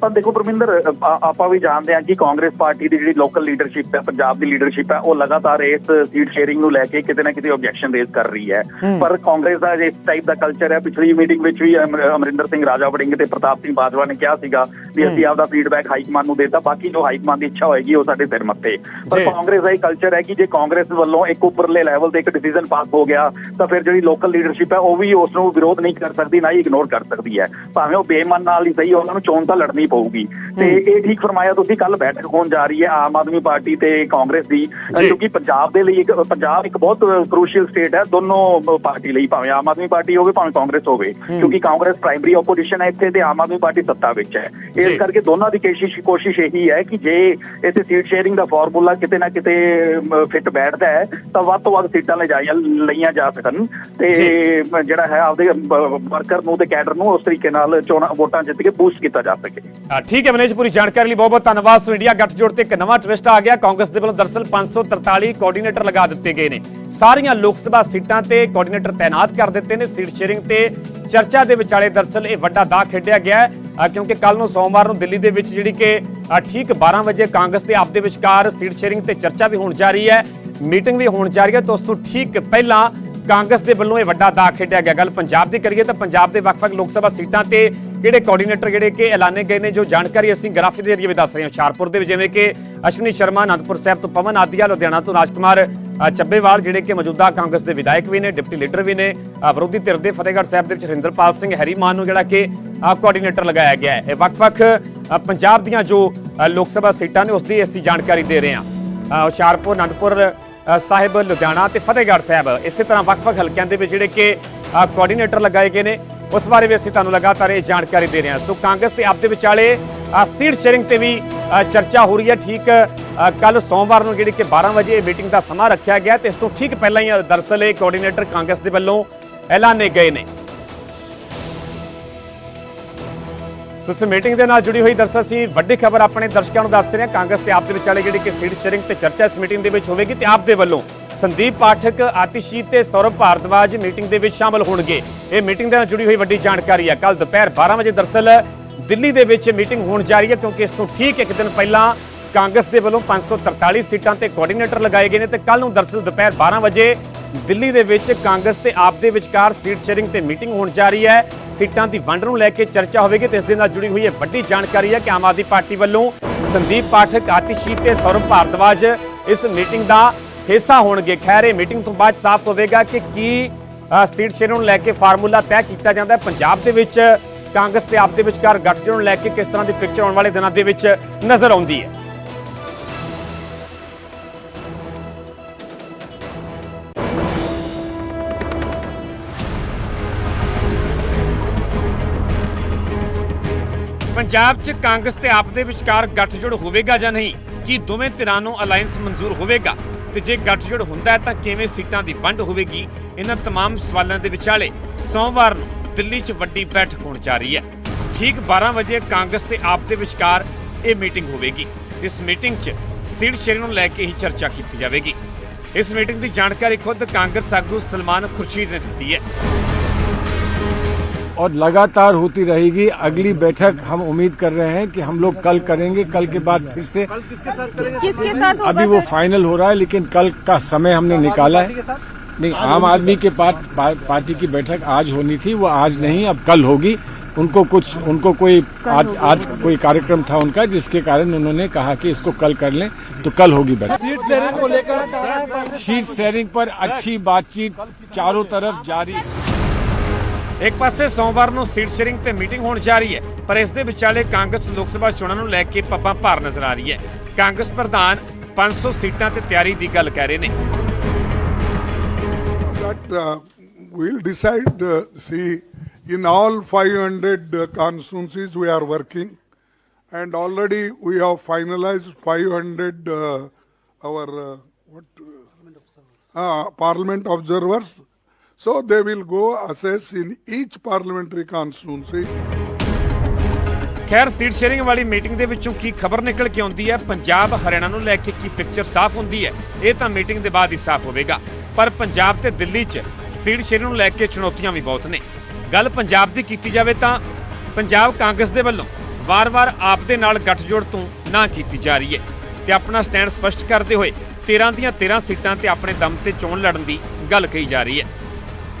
ਪਰ ਦੇਖੋ ਪਰਮਿੰਦਰ ਆਪਾਂ ਵੀ ਜਾਣਦੇ ਹਾਂ ਕਿ ਕਾਂਗਰਸ ਪਾਰਟੀ ਦੀ ਜਿਹੜੀ ਲੋਕਲ ਲੀਡਰਸ਼ਿਪ ਹੈ ਪੰਜਾਬ ਦੀ ਲੀਡਰਸ਼ਿਪ ਹੈ ਉਹ ਲਗਾਤਾਰ ਇਸ ਸੀਟ ਸ਼ੇਅਰਿੰਗ ਨੂੰ ਲੈ ਕੇ ਕਿਤੇ ਨਾ ਕਿਤੇ ਆਬਜੈਕਸ਼ਨ ਰੇਜ਼ ਕਰ ਰਹੀ ਹੈ। ਪਰ ਕਾਂਗਰਸ ਦਾ ਇਸ ਟਾਈਪ ਦਾ ਕਲਚਰ ਹੈ ਪਿਛਲੀ ਮੀਟਿੰਗ ਵਿੱਚ ਵੀ ਅਮਰ- ਅਮਰਿੰਦਰ ਸਿੰਘ ਰਾਜਾ ਵੜਿੰਗ ਤੇ ਪ੍ਰਤਾਪ ਸਿੰਘ ਬਾਜਵਾ ਨੇ ਕਿਹਾ ਸੀਗਾ ਵੀ ਅਸੀਂ ਆਪਦਾ ਫੀਡਬੈਕ ਹਾਈ ਕਮਾਂਡ ਨੂੰ ਦੇਤਾ ਬਾਕੀ ਜੋ ਹਾਈ ਕਮਾਂਡ ਦੀ ਇੱਛਾ ਹੋਏਗੀ ਉਹ ਸਾਡੇ ਸਿਰ ਮੱਥੇ। ਪਰ। ਕਾਂਗਰਸ ਦਾ ਇਹ ਕਲਚਰ ਹੈ ਕਿ ਜੇ ਕਾਂਗਰਸ ਵੱਲੋਂ ਇੱਕ ਉੱਪਰਲੇ ਲੈਵਲ ਤੇ ਇੱਕ ਡਿਸੀਜਨ ਪਾਸ ਹੋ ਗਿਆ ਤਾਂ ਫਿਰ ਜਿਹੜੀ ਲੋਕਲ ਲੀਡਰਸ਼ਿਪ ਹੈ ਉਹ ਵੀ ਉਸ ਨੂੰ ਵਿਰੋਧ ਨਹੀਂ ਕਰ ਸਕਦੀ ਨਾ ਹੀ ਇਗਨੋਰ ਕਰ ਸਕਦੀ ਹੈ। ਭਾਵੇਂ ਉਹ ਬੇਮਨ ਨਾਲ ਹੀ ਸਹੀ ਉਹਨਾਂ ਨੂੰ ਚੋਣ ਤਾਂ ਲੜਨੀ ਪਊਗੀ। ਤੇ ਇਹ ਠੀਕ ਫਰਮਾਇਆ ਤੁਸੀਂ ਕੱਲ ਬੈਠਕ ਹੋਣ ਜਾ ਰਹੀ ਹੈ ਆਮ ਆਦਮੀ ਪਾਰਟੀ ਤੇ ਕਾਂਗਰਸ ਦੀ। ਕਿਉਂਕਿ ਪੰਜਾਬ ਦੇ ਲਈ ਇੱਕ ਪੰਜਾਬ ਇੱਕ ਬਹੁਤ ਕ੍ਰੂਸ਼ੀਅਲ ਸਟੇਟ ਹੈ ਦੋਨੋਂ ਪਾਰਟੀ ਲਈ ਭਾਵੇਂ ਆਮ ਆਦਮੀ ਪਾਰਟੀ ਹੋਵੇ ਭਾਵੇਂ ਕਾਂਗਰਸ ਹੋਵੇ। ਕਿਉਂਕਿ ਕਾਂਗਰਸ ਪ੍ਰਾਇਮਰੀ ਆਪੋਜੀਸ਼ਨ ਹੈ ਇੱਥੇ ਤੇ ਆਮ ਆਦਮੀ ਪਾਰਟੀ ਸੱਤਾ ਵਿੱਚ ਹੈ। ਇਸ ਕਰਕੇ ਦੋਨਾਂ ਦੀ ਕੋਸ਼ਿਸ਼ ਕੋਸ਼ਿਸ਼ ਇਹੀ ਹੈ ਕਿ ਜੇ ਇੱਥੇ ਸੀਟ ਸ਼ੇਅਰਿੰਗ ਦਾ ਫਾਰਮੂਲਾ ਕਿਤੇ ਨਾ ਕਿਤੇ ਫਿੱਟ ਬੈਠਦਾ ਹੈ ਤਾਂ ਵੱਧ ਤੋਂ ਵੱਧ ਸੀਟਾਂ ਲੈ ਜਾਈਆਂ ਲਈਆਂ ਜਾ ਸਕਣ। ਤੇ ਜਿਹੜਾ ਹੈ ਆਪਦੇ ਵਰਕਰ ਨੂੰ ਤੇ ਕੈਡਰ ਨੂੰ ਉਸ ਤਰੀਕੇ ਨਾਲ ਚੋਣਾਂ ਵੋਟਾਂ ਜਿੱਤ ਕੇ ਬੂਸਟ ਕੀਤਾ ਜਾ ਸਕੇ। ਠੀਕ ਹੈ ਮਨੇਸ਼, ਪੂਰੀ ਜਾਣਕਾਰੀ ਲਈ ਬਹੁਤ ਬਹੁਤ ਧੰਨਵਾਦ। ਸੋ ਇੰਡੀਆ ਗੱਠਜੋੜ ਤੇ ਇੱਕ ਨਵਾਂ ਟਵਿਸਟ ਆ ਗਿਆ। ਕਾਂਗਰਸ ਦੇ ਵੱਲੋਂ ਦਰਸਲ 543 ਕੋਆਰਡੀਨੇਟਰ ਲਗਾ ਦਿੱਤੇ ਗਏ ਨੇ। ਸਾਰੀਆਂ ਲੋਕ ਸਭਾ ਸੀਟਾਂ ਤੇ ਕੋਆਰਡੀਨੇਟਰ ਤਾਇਨਾਤ ਕਰ ਦਿੱਤੇ ਨੇ। ਸੀਟ ਸ਼ੇਅਰਿੰਗ ਤੇ ਚਰਚਾ ਦੇ ਵਿਚਾਲੇ ਦਰਸਲ ਇਹ ਵੱਡਾ ਦਾਅ ਖੇਡਿਆ ਗਿਆ ਕਿਉਂਕਿ ਕੱਲ ਨੂੰ ਸੋਮਵਾਰ ਨੂੰ ਦਿੱਲੀ ਦੇ ਵਿੱਚ ਜਿਹੜੀ ਕਿ ਠੀਕ 12 ਵਜੇ ਕਾਂਗਰਸ ਦੇ ਆਪ ਦੇ ਵਿਚਕਾਰ ਸੀਟ ਸ਼ੇਅਰਿੰਗ ਤੇ ਚਰਚਾ ਵੀ ਹੋਣ ਜਾ ਰਹੀ ਹੈ। ਮੀਟਿੰਗ ਵੀ ਹੋਣ ਜਾ ਰਹੀ ਹੈ ਤਾਂ ਉਸ ਤੋਂ ਠੀਕ ਪਹਿਲਾਂ ਕਾਂਗਰਸ ਦੇ ਵੱਲੋਂ ਇਹ ਵੱਡਾ ਦਾਅ ਖੇਡਿਆ ਗਿਆ। ਗੱਲ ਪੰਜਾਬ ਦੀ ਕਰੀਏ ਤਾਂ ਪੰਜਾਬ ਦੇ ਵੱਖ-ਵੱਖ ਲੋਕ ਸਭਾ ਸੀਟਾਂ ਤੇ ਕਿਹੜੇ ਕੋਆਰਡੀਨੇਟਰ ਜਿਹੜੇ ਕਿ ਐਲਾਨੇ ਗਏ ਨੇ ਜੋ ਜਾਣਕਾਰੀ ਅਸੀਂ ਗ੍ਰਾਫਿਕ ਦੇ ਜ਼ਰੀਏ ਵੀ ਦੱਸ ਰਹੇ ਹਾਂ ਹੁਸ਼ਿਆਰਪੁਰ ਦੇ ਵਿੱਚ ਜਿਵੇਂ ਕਿ ਅਸ਼ਵਨੀ ਸ਼ਰਮਾ ਅਨੰਦਪੁਰ ਸਾਹਿਬ ਤੋਂ ਪਵਨ ਆਦੀਆ ਲੁਧਿਆਣਾ ਤੋਂ ਰਾਜਕੁਮਾਰ ਅ, ਚੱਬੇਵਾਲ ਜਿਹੜੇ ਕਿ ਮੌਜੂਦਾ ਕਾਂਗਰਸ ਦੇ ਵਿਧਾਇਕ ਵੀ ਨੇ ਡਿਪਟੀ ਲੀਡਰ ਵੀ ਨੇ ਵਿਰੋਧੀ ਧਿਰ ਦੇ ਫਤਿਹਗੜ੍ਹ ਸਾਹਿਬ ਦੇ ਵਿੱਚ ਹਰਿੰਦਰਪਾਲ ਸਿੰਘ ਹੈਰੀਮਾਨ ਨੂੰ ਜਿਹੜਾ ਕਿ ਅ, ਕੋਆਰਡੀਨੇਟਰ ਲਗਾਇਆ ਗਿਆ ਹੈ। ਇਹ ਵੱਖ-ਵੱਖ ਪੰਜਾਬ ਦੀਆਂ ਜੋ ਲੋਕ ਸਭਾ ਸੀਟਾਂ ਨੇ ਉਸ ਦੀ ਅਸੀਂ ਜਾਣਕਾਰੀ ਦੇ ਰਹੇ ਹਾਂ। ਹੁਸ਼ਿਆਰਪੁਰ ਅਨੰਦਪੁਰ ਸਾਹਿਬ ਲੁਧਿਆਣਾ ਤੇ ਫਤਿਹਗੜ੍ਹ ਸਾਹਿਬ ਇਸੇ ਤਰ੍ਹਾਂ ਵੱਖ-ਵੱਖ ਹਲਕਿਆਂ ਦੇ ਵਿੱਚ ਜਿਹੜੇ ਕਿ ਅ, ਕੋਆਰਡੀਨੇਟਰ ਲਗਾਏ ਗਏ ਨੇ। ਉਸ ਬਾਰੇ ਵੀ ਅਸੀਂ ਤੁਹਾਨੂੰ ਲਗਾਤਾਰ ਇਹ ਜਾਣਕਾਰੀ ਦੇ ਰਹੇ ਹਾਂ। ਸੋ ਕਾਂਗਰਸ ਤੇ ਆਪ ਦੇ ਵਿਚਾਲੇ ਸੀਟ ਸ਼ੇਅਰਿੰਗ ਤੇ ਵੀ ਚਰਚਾ ਹੋ ਰਹੀ ਹੈ। ਠੀਕ ਕੱਲ ਸੋਮਵਾਰ ਨੂੰ ਜਿਹੜੀ ਕਿ 12 ਵਜੇ ਮੀਟਿੰਗ ਦਾ ਸਮਾਂ ਰੱਖਿਆ ਗਿਆ ਤੇ ਇਸ ਤੋਂ ਠੀਕ ਪਹਿਲਾਂ ਹੀ ਅ, ਦਰਅਸਲ ਇਹ ਕੋਆਰਡੀਨੇਟਰ ਕਾਂਗਰਸ ਦੇ ਵੱਲੋਂ ਐਲਾਨੇ ਗਏ ਨੇ। ਸੋ ਇਸ ਮੀਟਿੰਗ ਦੇ ਨਾਲ ਜੁੜੀ ਹੋਈ ਦਰਸਲ ਅਸੀਂ ਵੱਡੀ ਖਬਰ ਆਪਣੇ ਦਰਸ਼ਕਾਂ ਨੂੰ ਦੱਸ ਰਹੇ ਹਾਂ। ਕਾਂਗਰਸ ਤੇ ਆਪ ਦੇ ਵਿਚਾਲੇ ਜਿਹੜੀ ਕਿ ਸੀਟ ਸ਼ੇਅਰਿੰਗ ਤੇ ਚਰਚਾ ਇਸ ਮੀਟਿੰਗ ਦੇ ਵਿੱਚ ਹੋਵੇਗੀ ਤੇ ਆਪ ਦੇ ਵੱਲੋਂ ਸੰਦੀਪ ਪਾਠਕ, ਆਤਿਸ਼ੀ ਤੇ ਸੌਰਵ ਭਾਰਦਵਾਜ ਮੀਟਿੰਗ ਦੇ ਵਿੱਚ ਸ਼ਾਮਲ ਹੋਣਗੇ। ਇਹ ਮੀਟਿੰਗ ਦੇ ਨਾਲ ਜੁੜੀ ਹੋਈ ਵੱਡੀ ਜਾਣਕਾਰੀ ਹੈ। ਕੱਲ ਦੁਪਹਿਰ 12 ਵਜੇ ਦਰਸਲ ਦਿੱਲੀ ਦੇ ਵਿੱਚ ਮੀਟਿੰਗ ਹੋਣ ਜਾ ਰਹੀ ਹੈ, ਕਿਉਂਕਿ ਇਸ ਤੋਂ ਠੀਕ ਇੱਕ ਦਿਨ ਪਹਿਲਾਂ ਕਾਂਗਰਸ ਦੇ ਵੱਲੋਂ 543 ਸੀਟਾਂ ਤੇ ਕੋਆਰਡੀਨੇਟਰ ਲਗਾਏ ਗਏ ਨੇ ਤੇ ਕੱਲ ਨੂੰ ਦਰਸਲ ਦੁਪਹਿਰ 12 ਵਜੇ ਦਿੱਲੀ ਦੇ ਵਿੱਚ ਕਾਂਗਰਸ ਤੇ ਆਪ ਦੇ ਵਿਚਕਾਰ ਸੀਟ ਸ਼ੇਅਰਿੰਗ ਤੇ ਮੀਟਿੰਗ ਹੋਣ ਜਾ ਰਹੀ ਹੈ। ਸੀਟਾਂ ਦੀ ਵੰਡ ਨੂੰ ਲੈ ਕੇ ਚਰਚਾ ਹੋਵੇਗੀ ਤੇ ਇਸ ਦੇ ਨਾਲ ਜੁੜੀ ਹੋਈ ਹੈ ਵੱਡੀ ਜਾਣਕਾਰੀ ਹੈ ਕਿ ਆਮ ਆਦਮੀ ਪਾਰਟੀ ਵੱਲੋਂ ਸੰਦੀਪ ਪਾਠਕ, ਆਤਿਸ਼ੀ ਤੇ ਸੌਰਵ ਭਾਰਦਵਾਜ ਇਸ ਮੀਟਿੰਗ ਦਾ ਹਿੱਸਾ ਹੋਣਗੇ। ਖੈਰ ਮੀਟਿੰਗ ਤੋਂ ਬਾਅਦ ਸਾਫ਼ ਹੋਵੇਗਾ ਕਿ ਕੀ ਸੀਟ ਸ਼ੇਅਰਿੰਗ ਨੂੰ ਲੈ ਕੇ ਫਾਰਮੂਲਾ ਤੈਅ ਕੀਤਾ ਜਾਂਦਾ ਹੈ। ਪੰਜਾਬ ਦੇ ਵਿੱਚ ਕਾਂਗਰਸ ਤੇ ਆਪ ਦੇ ਵਿਚਕਾਰ ਗੱਠਜੋੜ ਨੂੰ ਲੈ ਕੇ ਕਿਸ ਤਰ੍ਹਾਂ ਦੀ ਪਿਕਚਰ ਆਉਣ ਵਾਲੇ ਦਿਨਾਂ ਦੇ ਵਿੱਚ ਨਜ਼ਰ ਆਉਂਦੀ ਹੈ। ਪੰਜਾਬ 'ਚ ਕਾਂਗਰਸ ਤੇ ਆਪ ਦੇ ਵਿਚਕਾਰ ਗੱਠਜੋੜ ਹੋਵੇਗਾ ਜਾਂ ਨਹੀਂ, ਕੀ ਦੋਵੇਂ ਧਿਰਾਂ ਨੂੰ ਅਲਾਈਅੰਸ ਮਨਜ਼ੂਰ ਹੋਵੇਗਾ? ਤੇ ਜੇ ਗੱਠਜੋੜ ਹੁੰਦਾ ਹੈ ਤਾਂ ਕਿਵੇਂ ਸੀਟਾਂ ਦੀ ਵੰਡ ਹੋਵੇਗੀ ਇਹਨਾਂ तमाम ਸਵਾਲਾਂ ਦੇ ਵਿਚਾਲੇ ਸੋਮਵਾਰ ਨੂੰ ਦਿੱਲੀ 'ਚ ਵੱਡੀ ਬੈਠਕ ਹੋਣ ਜਾ ਰਹੀ ਹੈ ਠੀਕ 12 ਵਜੇ ਕਾਂਗਰਸ ਤੇ ਆਪ ਦੇ ਵਿਚਕਾਰ ਇਹ ਮੀਟਿੰਗ ਹੋਵੇਗੀ ਇਸ ਮੀਟਿੰਗ 'ਚ ਸੀਟ ਸ਼ੇਅਰਿੰਗ ਨੂੰ ਲੈ ਕੇ ਹੀ ਚਰਚਾ ਕੀਤੀ ਜਾਵੇਗੀ ਇਸ ਮੀਟਿੰਗ ਦੀ ਜਾਣਕਾਰੀ ਖੁਦ ਕਾਂਗਰਸ ਆਗੂ ਸਲਮਾਨ ਖੁਰਸ਼ੀਦ ਨੇ ਦਿੱਤੀ ਹੈ और लगातार होती रहेगी। अगली बैठक हम उम्मीद कर रहे हैं कि हम लोग कल करेंगे। कल के बाद फिर से किसके साथ अभी वो फाइनल हो रहा है लेकिन कल का समय हमने निकाला है। नहीं आम आदमी के पार्ट, पा- पार्टी की बैठक आज होनी थी वो आज नहीं अब कल होगी। उनको कुछ उनको कोई आज आज कोई कार्यक्रम था उनका जिसके कारण उन्होंने कहा कि इसको कल कर लें तो कल होगी बैठक। सीट शेयरिंग को लेकर सीट शेयरिंग पर अच्छी बातचीत चारों तरफ़ जारी। ਇੱਕ ਪਾਸੇ ਸੋਮਵਾਰ ਨੂੰ ਸੀਟ ਸ਼ੇਅਰਿੰਗ ਤੇ ਮੀਟਿੰਗ ਹੋਣ ਜਾ ਰਹੀ ਹੈ ਪਰ ਇਸ ਦੇ ਵਿਚਾਲੇ ਕਾਂਗਰਸ ਲੋਕ ਸਭਾ ਚੋਣਾਂ ਨੂੰ ਲੈ ਕੇ ਪੱਬਾਂ ਭਾਰ ਨਜ਼ਰ ਆ ਰਹੀ ਹੈ ਕਾਂਗਰਸ ਪ੍ਰਧਾਨ 500 ਸੀਟਾਂ ਤੇ ਤਿਆਰੀ ਦੀ ਗੱਲ ਕਹਿ ਰਹੇ ਨੇ That uh, we'll decide, uh, see, in all 500 uh, constituencies we are working and already we have finalized 500 uh, our uh, what, uh, parliament observers. So they will go assess in each parliamentary constituency ਖੈਰ ਸੀਟ ਸ਼ੇਅਰਿੰਗ ਵਾਲੀ ਮੀਟਿੰਗ ਦੇ ਵਿੱਚੋਂ ਕੀ ਖਬਰ ਨਿਕਲ ਕੇ ਆਉਂਦੀ ਹੈ? ਪੰਜਾਬ, ਹਰਿਆਣਾ ਨੂੰ ਲੈ ਕੇ ਕੀ ਪਿਕਚਰ ਸਾਫ਼ ਹੁੰਦੀ ਹੈ? ਇਹ ਤਾਂ ਮੀਟਿੰਗ ਦੇ ਬਾਅਦ ਹੀ ਸਾਫ਼ ਹੋਵੇਗਾ। ਪਰ ਪੰਜਾਬ ਤੇ ਦਿੱਲੀ 'ਚ ਸੀਟ ਸ਼ੇਅਰਿੰਗ ਨੂੰ ਲੈ ਕੇ ਚੁਣੌਤੀਆਂ ਵੀ ਬਹੁਤ ਨੇ। ਗੱਲ ਪੰਜਾਬ ਦੀ ਕੀਤੀ ਜਾਵੇ ਤਾਂ ਪੰਜਾਬ ਕਾਂਗਰਸ ਦੇ ਵੱਲੋਂ ਵਾਰ-ਵਾਰ ਆਪ ਦੇ ਨਾਲ ਗੱਠਜੋੜ ਤੋਂ ਨਾ ਕੀਤੀ ਜਾ ਰਹੀ ਹੈ ਤੇ ਆਪਣਾ ਸਟੈਂਡ ਸਪਸ਼ਟ ਕਰਦੇ ਹੋਏ 13 ਦੀਆਂ 13 ਸੀਟਾਂ ਤੇ ਆਪਣੇ ਦਮ ਤੇ ਚੋਣ ਲੜਨ ਦੀ ਗੱਲ ਕਹੀ ਜਾ ਰਹੀ ਹੈ।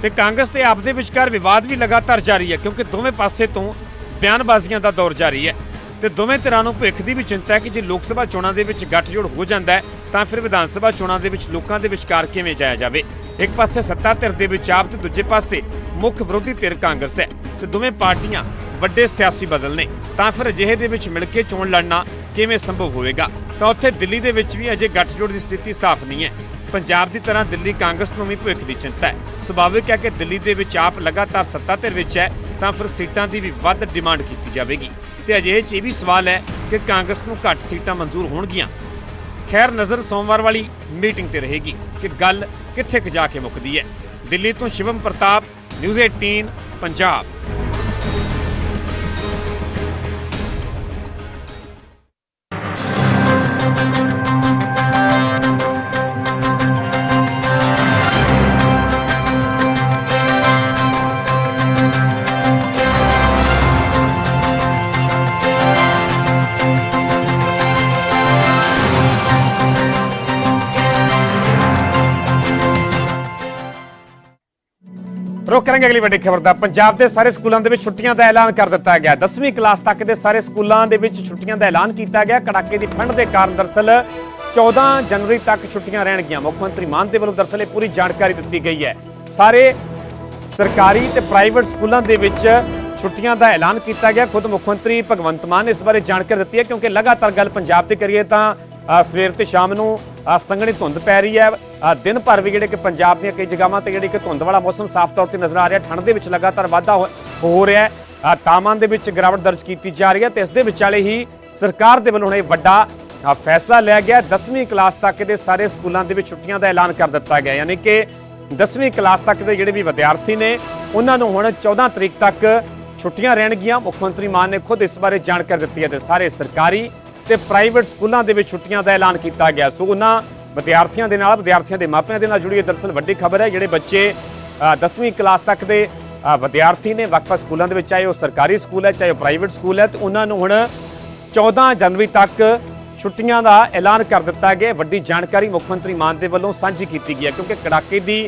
ਤੇ ਕਾਂਗਰਸ ਤੇ ਆਪ ਦੇ ਵਿਚਕਾਰ ਵਿਵਾਦ ਵੀ ਲਗਾਤਾਰ ਜਾਰੀ ਹੈ, ਕਿਉਂਕਿ ਦੋਵੇਂ ਪਾਸੇ ਤੋਂ ਬਿਆਨਬਾਜ਼ੀਆਂ ਦਾ ਦੌਰ ਜਾਰੀ ਹੈ। ਤੇ ਦੋਵੇਂ ਧਿਰਾਂ ਨੂੰ ਭਵਿੱਖ ਦੀ ਵੀ ਚਿੰਤਾ ਹੈ ਕਿ ਜੇ ਲੋਕ ਸਭਾ ਚੋਣਾਂ ਦੇ ਵਿੱਚ ਗੱਠਜੋੜ ਹੋ ਜਾਂਦਾ ਹੈ, ਤਾਂ ਫਿਰ ਵਿਧਾਨ ਸਭਾ ਚੋਣਾਂ ਦੇ ਵਿੱਚ ਲੋਕਾਂ ਦੇ ਵਿਚਕਾਰ ਕਿਵੇਂ ਜਾਇਆ ਜਾਵੇ? ਇੱਕ ਪਾਸੇ ਸੱਤਾ ਧਿਰ ਦੇ ਵਿੱਚ ਆਪ ਤੇ ਦੂਜੇ ਪਾਸੇ ਮੁੱਖ ਵਿਰੋਧੀ ਧਿਰ ਕਾਂਗਰਸ ਹੈ, ਤੇ ਦੋਵੇਂ ਪਾਰਟੀਆਂ ਵੱਡੇ ਸਿਆਸੀ ਬਦਲ ਨੇ। ਤਾਂ ਫਿਰ ਅਜਿਹੇ ਦੇ ਵਿੱਚ ਮਿਲ ਕੇ ਚੋਣ ਲੜਨਾ ਕਿਵੇਂ ਸੰਭਵ ਹੋਵੇਗਾ? ਤਾਂ ਉੱਥੇ ਦਿੱਲੀ ਦੇ ਵਿੱਚ ਵੀ ਅਜੇ ਗੱਠਜੋੜ ਦੀ ਸਥਿਤੀ ਸਾਫ਼ ਨਹੀਂ ਹੈ। ਪੰਜਾਬ ਦੀ ਤਰ੍ਹਾਂ ਦਿੱਲੀ ਕਾਂਗਰਸ ਨੂੰ ਵੀ ਭਵਿੱਖ ਦੀ ਚਿੰਤਾ ਹੈ। ਸੁਭਾਵਿਕ ਹੈ ਕਿ ਦਿੱਲੀ ਦੇ ਵਿੱਚ ਆਪ ਲਗਾਤਾਰ ਸੱਤਾ ਧਿਰ ਵਿੱਚ ਹੈ, ਤਾਂ ਫਿਰ ਸੀਟਾਂ ਦੀ ਵੀ ਵੱਧ ਡਿਮਾਂਡ ਕੀਤੀ ਜਾਵੇਗੀ। ਤੇ ਅਜੇ ਇਹ ਵੀ ਸਵਾਲ ਹੈ ਕਿ ਕਾਂਗਰਸ ਨੂੰ ਘੱਟ ਸੀਟਾਂ ਮਨਜ਼ੂਰ ਹੋਣਗੀਆਂ। ਖੈਰ, ਨਜ਼ਰ ਸੋਮਵਾਰ ਵਾਲੀ ਮੀਟਿੰਗ ਤੇ ਰਹੇਗੀ ਕਿ ਗੱਲ ਕਿੱਥੇ ਕੁ ਜਾ ਕੇ ਮੁੱਕਦੀ ਹੈ। ਦਿੱਲੀ ਤੋਂ ਸ਼ਿਵਮ ਪ੍ਰਤਾਪ, ਨਿਊਜ਼ 18 ਪੰਜਾਬ। ਰੁਕ ਕਰਾਂਗੇ ਅਗਲੀ ਵੱਡੀ ਖਬਰ ਦਾ। ਪੰਜਾਬ ਦੇ ਸਾਰੇ ਸਕੂਲਾਂ ਦੇ ਵਿੱਚ ਛੁੱਟੀਆਂ ਦਾ ਐਲਾਨ ਕਰ ਦਿੱਤਾ ਗਿਆ। 10ਵੀਂ ਕਲਾਸ ਤੱਕ ਦੇ ਸਾਰੇ ਸਕੂਲਾਂ ਦੇ ਵਿੱਚ ਛੁੱਟੀਆਂ ਦਾ ਐਲਾਨ ਕੀਤਾ ਗਿਆ। ਕੜਾਕੇ ਦੀ ਠੰਡ ਦੇ ਕਾਰਨ ਦਰਸਲ 14 ਜਨਵਰੀ ਤੱਕ ਛੁੱਟੀਆਂ ਰਹਿਣਗੀਆਂ। ਮੁੱਖ ਮੰਤਰੀ ਮਾਨ ਦੇ ਵੱਲੋਂ ਦਰਸਲ ਇਹ ਪੂਰੀ ਜਾਣਕਾਰੀ ਦਿੱਤੀ ਗਈ ਹੈ। ਸਾਰੇ ਸਰਕਾਰੀ ਤੇ ਪ੍ਰਾਈਵੇਟ ਸਕੂਲਾਂ ਦੇ ਵਿੱਚ ਛੁੱਟੀਆਂ ਦਾ ਐਲਾਨ ਕੀਤਾ ਗਿਆ। ਖੁਦ ਮੁੱਖ ਮੰਤਰੀ ਭਗਵੰਤ ਮਾਨ ਇਸ ਬਾਰੇ ਜਾਣਕਾਰੀ ਦਿੱਤੀ ਹੈ ਕਿਉਂਕਿ ਲਗਾਤਾਰ ਗੱਲ ਪੰਜਾਬ ਦੀ ਕਰੀਏ ਤਾਂ ਅ, ਸਵੇਰ ਤੇ ਸ਼ਾਮ ਨੂੰ ਅ, ਸੰਘਣੀ ਧੁੰਦ ਪੈ ਰਹੀ ਹੈ। ਅ, ਦਿਨ ਭਰ ਵੀ ਜਿਹੜੇ ਕਿ ਪੰਜਾਬ ਦੀਆਂ ਕਈ ਜਗ੍ਹਾਵਾਂ ਤੇ ਜਿਹੜੀ ਕਿ ਧੁੰਦ ਵਾਲਾ ਮੌਸਮ ਸਾਫ਼ ਤੌਰ ਤੇ ਨਜ਼ਰ ਆ ਰਿਹਾ। ਠੰਡ ਦੇ ਵਿੱਚ ਲਗਾਤਾਰ ਵਾਧਾ ਹੋ- ਹੋ ਰਿਹਾ ਹੈ। ਅ, ਤਾਪਮਾਨ ਦੇ ਵਿੱਚ ਗਿਰਾਵਟ ਦਰਜ ਕੀਤੀ ਜਾ ਰਹੀ ਹੈ ਤੇ ਇਸ ਦੇ ਵਿਚਾਲੇ ਹੀ ਸਰਕਾਰ ਦੇ ਵੱਲੋਂ ਹੁਣ ਇਹ ਵੱਡਾ ਫੈਸਲਾ ਲਿਆ ਗਿਆ 10ਵੀਂ ਕਲਾਸ ਤੱਕ ਦੇ ਸਾਰੇ ਸਕੂਲਾਂ ਦੇ ਵਿੱਚ ਛੁੱਟੀਆਂ ਦਾ ਐਲਾਨ ਕਰ ਦਿੱਤਾ ਗਿਆ ਯਾਨੀ ਕਿ 10ਵੀਂ ਕਲਾਸ ਤੱਕ ਦੇ ਜਿਹੜੇ ਵੀ ਵਿਦਿਆਰਥੀ ਨੇ ਉਹਨਾਂ ਨੂੰ ਹੁਣ 14 ਤਰੀਕ ਤੱਕ ਛੁੱਟੀਆਂ ਰਹਿਣਗੀਆਂ। ਮੁੱਖ ਮੰਤਰੀ ਮਾਨ ਨੇ ਖੁਦ ਇਸ ਬਾਰੇ ਜਾਣਕਾਰੀ ਦਿੱਤੀ ਹੈ ਤੇ ਸਾਰੇ ਸਰਕਾਰੀ ਤੇ ਪ੍ਰਾਈਵੇਟ ਸਕੂਲਾਂ ਦੇ ਵਿੱਚ ਛੁੱਟੀਆਂ ਦਾ ਐਲਾਨ ਕੀਤਾ ਗਿਆ। ਸੋ ਉਹਨਾਂ ਵਿਦਿਆਰਥੀਆਂ ਦੇ ਨਾਲ, ਵਿਦਿਆਰਥੀਆਂ ਦੇ ਮਾਪਿਆਂ ਦੇ ਨਾਲ ਜੁੜੀ ਇਹ ਦਰਸਲ ਵੱਡੀ ਖਬਰ ਹੈ। ਜਿਹੜੇ ਬੱਚੇ 10ਵੀਂ ਕਲਾਸ ਤੱਕ ਦੇ ਵਿਦਿਆਰਥੀ ਨੇ ਵੱਖ-ਵੱਖ ਸਕੂਲਾਂ ਦੇ ਵਿੱਚ, ਚਾਹੇ ਉਹ ਸਰਕਾਰੀ ਸਕੂਲ ਹੈ, ਚਾਹੇ ਉਹ ਪ੍ਰਾਈਵੇਟ ਸਕੂਲ ਹੈ, ਤੇ ਉਹਨਾਂ ਨੂੰ ਹੁਣ 14 ਜਨਵਰੀ ਤੱਕ ਛੁੱਟੀਆਂ ਦਾ ਐਲਾਨ ਕਰ ਦਿੱਤਾ ਗਿਆ। ਵੱਡੀ ਜਾਣਕਾਰੀ ਮੁੱਖ ਮੰਤਰੀ ਮਾਨ ਦੇ ਵੱਲੋਂ ਸਾਂਝੀ ਕੀਤੀ ਗਈ ਹੈ, ਕਿਉਂਕਿ ਕੜਾਕੇ ਦੀ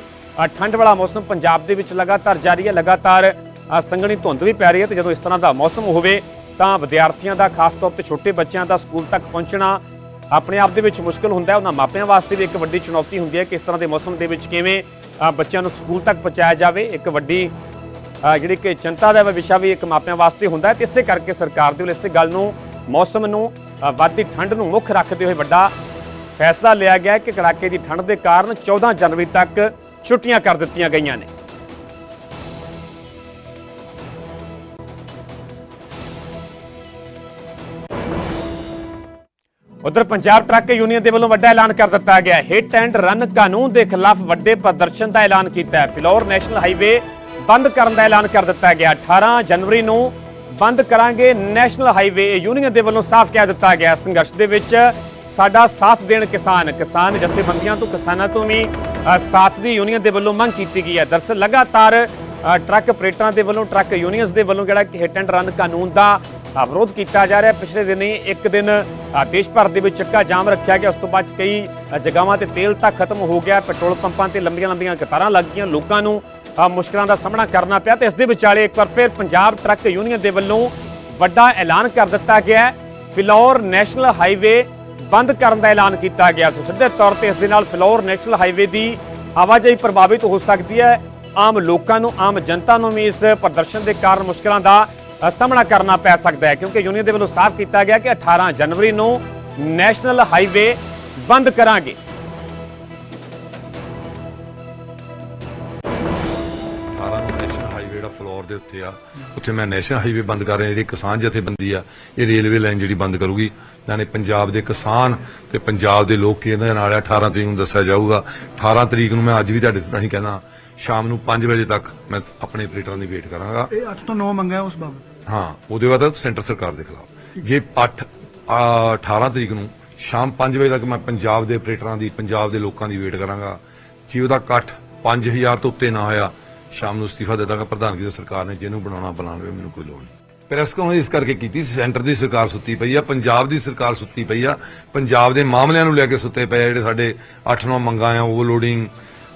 ਠੰਡ ਵਾਲਾ ਮੌਸਮ ਪੰਜਾਬ ਦੇ ਵਿੱਚ ਲਗਾਤਾਰ ਜਾਰੀ ਹੈ। ਲਗਾਤਾਰ ਸੰਘਣੀ ਧੁੰਦ ਵੀ ਪੈ ਰਹੀ ਹੈ, ਤੇ ਜਦੋਂ ਇਸ ਤਰ੍ਹਾਂ ਦਾ ਮੌਸਮ ਹੋਵੇ ਤਾਂ ਵਿਦਿਆਰਥੀਆਂ ਦਾ, ਖਾਸ ਤੌਰ ਤੇ ਛੋਟੇ ਬੱਚਿਆਂ ਦਾ ਸਕੂਲ ਤੱਕ ਪਹੁੰਚਣਾ ਆਪਣੇ ਆਪ ਦੇ ਵਿੱਚ ਮੁਸ਼ਕਲ ਹੁੰਦਾ ਹੈ। ਉਹਨਾਂ ਮਾਪਿਆਂ ਵਾਸਤੇ ਵੀ ਇੱਕ ਵੱਡੀ ਚੁਣੌਤੀ ਹੁੰਦੀ ਹੈ ਕਿ ਇਸ ਤਰ੍ਹਾਂ ਦੇ ਮੌਸਮ ਦੇ ਵਿੱਚ ਕਿਵੇਂ ਬੱਚਿਆਂ ਨੂੰ ਸਕੂਲ ਤੱਕ ਪਹੁੰਚਾਇਆ ਜਾਵੇ। ਇੱਕ ਵੱਡੀ ਜਿਹੜੀ ਕਿ ਚਿੰਤਾ ਦਾ ਵਿਸ਼ਾ ਵੀ ਇੱਕ ਮਾਪਿਆਂ ਵਾਸਤੇ ਹੁੰਦਾ ਹੈ। ਤੇ ਇਸੇ ਕਰਕੇ ਸਰਕਾਰ ਦੇ ਵੱਲੋਂ ਇਸੇ ਗੱਲ ਨੂੰ, ਮੌਸਮ ਨੂੰ ਵੱਧਦੀ ਠੰਡ ਨੂੰ ਮੁੱਖ ਰੱਖਦੇ ਹੋਏ ਵੱਡਾ ਫੈਸਲਾ ਲਿਆ ਗਿਆ ਕਿ ਕੜਾਕੇ ਦੀ ਠੰਡ ਦੇ ਕਾਰਨ 14 ਜਨਵਰੀ ਤੱਕ ਛੁੱਟੀਆਂ ਕਰ ਦਿੱਤੀਆਂ ਗਈਆਂ ਨੇ। ਉਧਰ ਪੰਜਾਬ ਟਰੱਕ ਯੂਨੀਅਨ ਦੇ ਵੱਲੋਂ ਵੱਡਾ ਐਲਾਨ ਕਰ ਦਿੱਤਾ ਗਿਆ ਹਿੱਟ ਐਂਡ ਰਨ ਕਾਨੂੰਨ ਦੇ ਖਿਲਾਫ ਵੱਡੇ ਪ੍ਰਦਰਸ਼ਨ ਦਾ ਐਲਾਨ ਕੀਤਾ ਹੈ। ਫਿਲੌਰ ਨੈਸ਼ਨਲ ਹਾਈਵੇ ਬੰਦ ਕਰਨ ਦਾ ਐਲਾਨ ਕਰ ਦਿੱਤਾ ਗਿਆ। 18 ਜਨਵਰੀ ਨੂੰ ਬੰਦ ਕਰਾਂਗੇ ਨੈਸ਼ਨਲ ਹਾਈਵੇ। ਯੂਨੀਅਨ ਦੇ ਵੱਲੋਂ ਸਾਫ਼ ਕਹਿ ਦਿੱਤਾ ਗਿਆ। ਸੰਘਰਸ਼ ਦੇ ਵਿੱਚ ਸਾਡਾ ਸਾਥ ਦੇਣ ਕਿਸਾਨ। ਕਿਸਾਨ ਜਥੇਬੰਦੀਆਂ ਤੋਂ, ਕਿਸਾਨਾਂ ਤੋਂ ਵੀ ਸਾਥ ਦੀ ਯੂਨੀਅਨ ਦੇ ਵੱਲੋਂ ਮੰਗ ਕੀਤੀ ਗਈ ਹੈ। ਦਰਸਲ ਲਗਾਤਾਰ ਟਰੱਕ ਆਪਰੇਟਰਾਂ ਦੇ ਵੱਲੋਂ, ਟਰੱਕ ਯੂਨੀਅਨਸ ਦੇ ਵੱਲੋਂ ਜਿਹੜਾ ਹਿੱਟ ਐਂਡ ਰਨ ਕਾਨੂੰਨ ਦਾ ਵਿਰੋਧ ਕੀਤਾ ਜਾ ਰਿਹਾ। ਪਿਛਲੇ ਦਿਨੀ ਇੱਕ ਦਿਨ ਦੇਸ਼ ਭਰ ਦੇ ਵਿੱਚ ਚੱਕਾ ਜਾਮ ਰੱਖਿਆ ਗਿਆ। ਉਸ ਤੋਂ ਬਾਅਦ 'ਚ ਕਈ ਜਗ੍ਹਾਵਾਂ ਤੇ ਤੇਲ ਤਾਂ ਖਤਮ ਹੋ ਗਿਆ। ਪੈਟਰੋਲ ਪੰਪਾਂ ਤੇ ਲੰਬੀਆਂ ਲੰਬੀਆਂ ਕਤਾਰਾਂ ਲੱਗ ਗਈਆਂ ਲੋਕਾਂ ਨੂੰ। ਅ, ਮੁਸ਼ਕਲਾਂ ਦਾ ਸਾਹਮਣਾ ਕਰਨਾ ਪਿਆ ਤੇ ਇਸ ਦੇ ਵਿਚਾਲੇ ਇੱਕ ਵਾਰ ਫਿਰ ਪੰਜਾਬ ਟਰੱਕ ਯੂਨੀਅਨ ਦੇ ਵੱਲੋਂ ਵੱਡਾ ਐਲਾਨ ਕਰ ਦਿੱਤਾ ਗਿਆ ਫਿਲੌਰ ਨੈਸ਼ਨਲ ਹਾਈਵੇ ਬੰਦ ਕਰਨ ਦਾ ਐਲਾਨ ਕੀਤਾ ਗਿਆ। ਸੋ ਸਿੱਧੇ ਤੌਰ ਤੇ ਇਸ ਦੇ ਨਾਲ ਫਿਲੌਰ ਨੈਸ਼ਨਲ ਹਾਈਵੇ ਦੀ ਆਵਾਜਾਈ ਪ੍ਰਭਾਵਿਤ ਹੋ ਸਕਦੀ ਹੈ। ਆਮ ਲੋਕਾਂ ਨੂੰ ਆਮ ਜਨਤਾ ਨੂੰ ਵੀ ਇਸ ਪ੍ਰਦਰਸ਼ਨ ਦੇ ਕਾਰਨ ਮੁਸ਼ਕਲਾਂ ਦਾ ਸਾਹਮਣਾ ਕਰਨਾ ਪੈ ਸਕਦਾ ਹੈ ਕਿਉਂਕਿ ਯੂਨੀਅਨ ਦੇ ਵੱਲੋਂ ਸਾਫ਼ ਕੀਤਾ ਗਿਆ ਕਿ 18 ਜਨਵਰੀ ਨੂੰ ਨੈਸ਼ਨਲ ਹਾਈਵੇ ਬੰਦ ਕਰਾਂਗੇ। 18 ਨੂੰ ਨੈਸ਼ਨਲ ਹਾਈਵੇ ਜਿਹੜਾ ਫਲੋਰ ਦੇ ਉੱਤੇ ਆ ਉੱਥੇ ਮੈਂ ਨੈਸ਼ਨਲ ਹਾਈਵੇ ਬੰਦ ਕਰ ਰਿਹਾ ਜਿਹੜੀ ਕਿਸਾਨ ਜਥੇਬੰਦੀ ਆ ਇਹ ਰੇਲਵੇ ਲਾਈਨ ਜਿਹੜੀ ਬੰਦ ਕਰੂਗੀ। ਨਾਲੇ ਪੰਜਾਬ ਦੇ ਕਿਸਾਨ ਤੇ ਪੰਜਾਬ ਦੇ ਲੋਕ ਇਹਦੇ ਨਾਲ ਆ, 18 ਤਰੀਕ ਨੂੰ ਦੱਸਿਆ ਜਾਊਗਾ। 18 ਤਰੀਕ ਨੂੰ ਮੈਂ ਅੱਜ ਵੀ ਤੁਹਾਡੇ ਰਾਹੀਂ ਕਹਿਣਾ ਸ਼ਾਮ ਨੂੰ 5 ਵਜੇ ਤੱਕ ਮੈਂ ਆਪਣੇ ਆਪਰੇਟਰਾਂ ਦੀ ਵੇਟ ਕਰਾਂਗਾ। ਇਹ 8 ਤੋਂ 9 ਮੰਗਾ ਉਸ ਬਾਬਤ। ਹਾਂ, ਉਹਦੇ ਬਾਅਦ ਸੈਂਟਰ ਸਰਕਾਰ ਦੇ ਖਿਲਾਫ। ਜੇ 8 18 ਤਰੀਕ ਨੂੰ ਸ਼ਾਮ 5 ਵਜੇ ਤੱਕ ਮੈਂ ਪੰਜਾਬ ਦੇ ਆਪਰੇਟਰਾਂ ਦੀ, ਪੰਜਾਬ ਦੇ ਲੋਕਾਂ ਦੀ ਵੇਟ ਕਰਾਂਗਾ, ਜੇ ਉਹਦਾ ਇਕੱਠ 5000 ਤੋਂ ਉੱਤੇ ਨਾ ਹੋਇਆ, ਸ਼ਾਮ ਨੂੰ ਅਸਤੀਫਾ ਦੇ ਦਾਂਗਾ ਪ੍ਰਧਾਨਗੀ ਦੀ ਸਰਕਾਰ ਨੇ, ਜਿਹਨੂੰ ਬਣਾਉਣਾ ਬਣਾ ਲਵੇ ਮੈਨੂੰ ਕੋਈ ਲੋੜ ਨਹੀਂ। ਪ੍ਰੈਸ ਕਾਨਫਰੰਸ ਇਸ ਕਰਕੇ ਕੀਤੀ ਸੈਂਟਰ ਦੀ ਸਰਕਾਰ ਸੁੱਤੀ ਪਈ ਆ, ਪੰਜਾਬ ਦੀ ਸਰਕਾਰ ਸੁੱਤੀ ਪਈ ਆ, ਪੰਜਾਬ ਦੇ ਮਾਮਲਿਆਂ ਨੂੰ ਲੈ ਕੇ ਸੁੱਤੇ ਪਏ ਆ ਜਿਹੜੇ ਸਾਡੇ 8-9 ਮੰਗਾਂ ਆ ਓਵਰਲੋਡਿੰਗ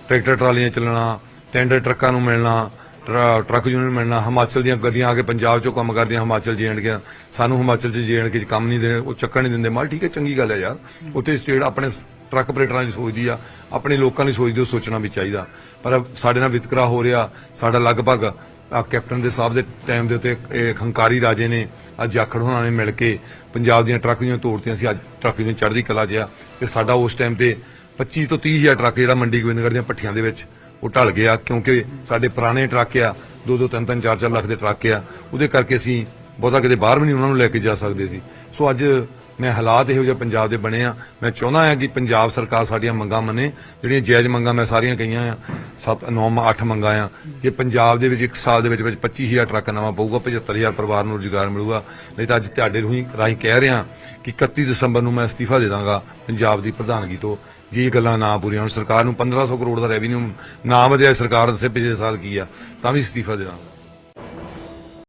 ਟਰੈਕਟਰ ਟਰਾਲੀਆਂ ਚੱਲਣਾ ਟੈਂਡਰ ਟਰੱਕਾਂ ਨੂੰ ਮਿਲਣਾ ਟਰੱਕ ਯੂਨੀਅਨ ਮਿਲਣਾ, ਹਿਮਾਚਲ ਦੀਆਂ ਗੱਡੀਆਂ ਆ ਕੇ ਪੰਜਾਬ ਚੋਂ ਕੰਮ ਕਰਦੀਆਂ, ਹਿਮਾਚਲ ਜੇਣ ਕੇ ਸਾਨੂੰ ਹਿਮਾਚਲ ਚ ਜੇਣ ਕੇ ਕੰਮ ਨਹੀਂ ਦੇ ਉਹ ਚੱਕਣ ਨਹੀਂ ਦਿੰਦੇ। ਮਾਲ, ਠੀਕ ਹੈ, ਚੰਗੀ ਗੱਲ ਹੈ ਯਾਰ। ਉੱਥੇ ਸਟੇਟ ਆਪਣੇ ਟਰੱਕ ਆਪਰੇਟਰਾਂ ਦੀ ਸੋਚਦੀ ਆ, ਆਪਣੇ ਲੋਕਾਂ ਦੀ ਸੋਚਦੀ, ਉਹ ਸੋਚਣਾ ਵੀ ਚਾਹੀਦਾ। ਪਰ ਸਾਡੇ ਨਾਲ ਵਿਤਕਰਾ ਹੋ ਰਿਹਾ। ਸਾਡਾ ਲਗਭਗ ਕੈਪਟਨ ਦੇ ਸਾਹਿਬ ਦੇ ਟਾਈਮ ਦੇ ਉੱਤੇ ਹੰਕਾਰੀ ਰਾਜੇ ਨੇ ਅੱਜ ਜਾਖੜ ਹੋਣਾ ਨੇ ਮਿਲ ਕੇ ਪੰਜਾਬ ਦੀਆਂ ਟਰੱਕ ਯੂਨੀਅਨ ਤੋੜਤੀਆਂ ਸੀ। ਅੱਜ ਟਰੱਕ ਯੂਨੀਅਨ ਚੜ੍ਹਦੀ ਕਲਾ ਜਿਆ ਤੇ ਸਾਡਾ ਉਸ ਟਾਈਮ ਤੇ 25 ਤੋਂ 30 ਹਜ਼ਾਰ ਟਰੱਕ ਜਿਹੜਾ ਮੰਡੀ ਗੋਬਿੰਦਗੜ੍ਹ ਦੀਆਂ ਪੱਠੀਆਂ ਦੇ ਵਿੱਚ ਉਹ ਢਲ ਗਿਆ ਕਿਉਂਕਿ ਸਾਡੇ ਪੁਰਾਣੇ ਟਰੱਕ ਆ, ਦੋ ਦੋ, ਤਿੰਨ ਤਿੰਨ, ਚਾਰ ਚਾਰ ਲੱਖ ਦੇ ਟਰੱਕ ਆ। ਉਹਦੇ ਕਰਕੇ ਅਸੀਂ ਬਹੁਤਾ ਕਿਤੇ ਬਾਹਰ ਵੀ ਨਹੀਂ ਉਹਨਾਂ ਨੂੰ ਲੈ ਕੇ ਜਾ ਸਕਦੇ ਸੀ। ਸੋ ਅੱਜ ਮੈਂ ਹਾਲਾਤ ਇਹੋ ਜਿਹੇ ਪੰਜਾਬ ਦੇ ਬਣੇ ਆ। ਮੈਂ ਚਾਹੁੰਦਾ ਆ ਕਿ ਪੰਜਾਬ ਸਰਕਾਰ ਸਾਡੀਆਂ ਮੰਗਾਂ ਮੰਨੇ। ਜਿਹੜੀਆਂ ਜਾਇਜ਼ ਮੰਗਾਂ ਮੈਂ ਸਾਰੀਆਂ ਕਹੀਆਂ ਆ 7 9 8 ਮੰਗਾਂ ਆ। ਕਿ ਪੰਜਾਬ ਦੇ ਵਿੱਚ ਇੱਕ ਸਾਲ ਦੇ ਵਿੱਚ ਵਿੱਚ 25000 ਟਰੱਕ ਨਵਾਂ ਪਊਗਾ 75000 ਪਰਿਵਾਰ ਨੂੰ ਰੁਜ਼ਗਾਰ ਮਿਲੂਗਾ। ਨਹੀਂ ਤਾਂ ਅੱਜ ਤੁਹਾਡੇ ਰੂਹੀ ਰਾਹੀਂ ਕਹਿ ਰਿਹਾ ਕਿ 31 ਦਸੰਬਰ ਨੂੰ ਮੈਂ ਅਸਤੀਫਾ ਦੇ ਦਾਂਗਾ ਪੰਜਾਬ ਦੀ ਪ੍ਰਧਾਨਗੀ ਤੋਂ। ਜੇ ਇਹ ਗੱਲਾਂ ਨਾ ਪੂਰੀਆਂ ਹੋਣ? ਸਰਕਾਰ ਨੂੰ 1500 ਕਰੋੜ ਦਾ ਰੈਵਨਿਊ ਨਾ ਵਧਿਆ ਸਰਕਾਰ ਦੱਸੇ ਪਿਛਲੇ ਸਾਲ ਕੀ ਆ? ਤਾਂ ਵੀ ਅਸਤੀਫਾ ਦੇ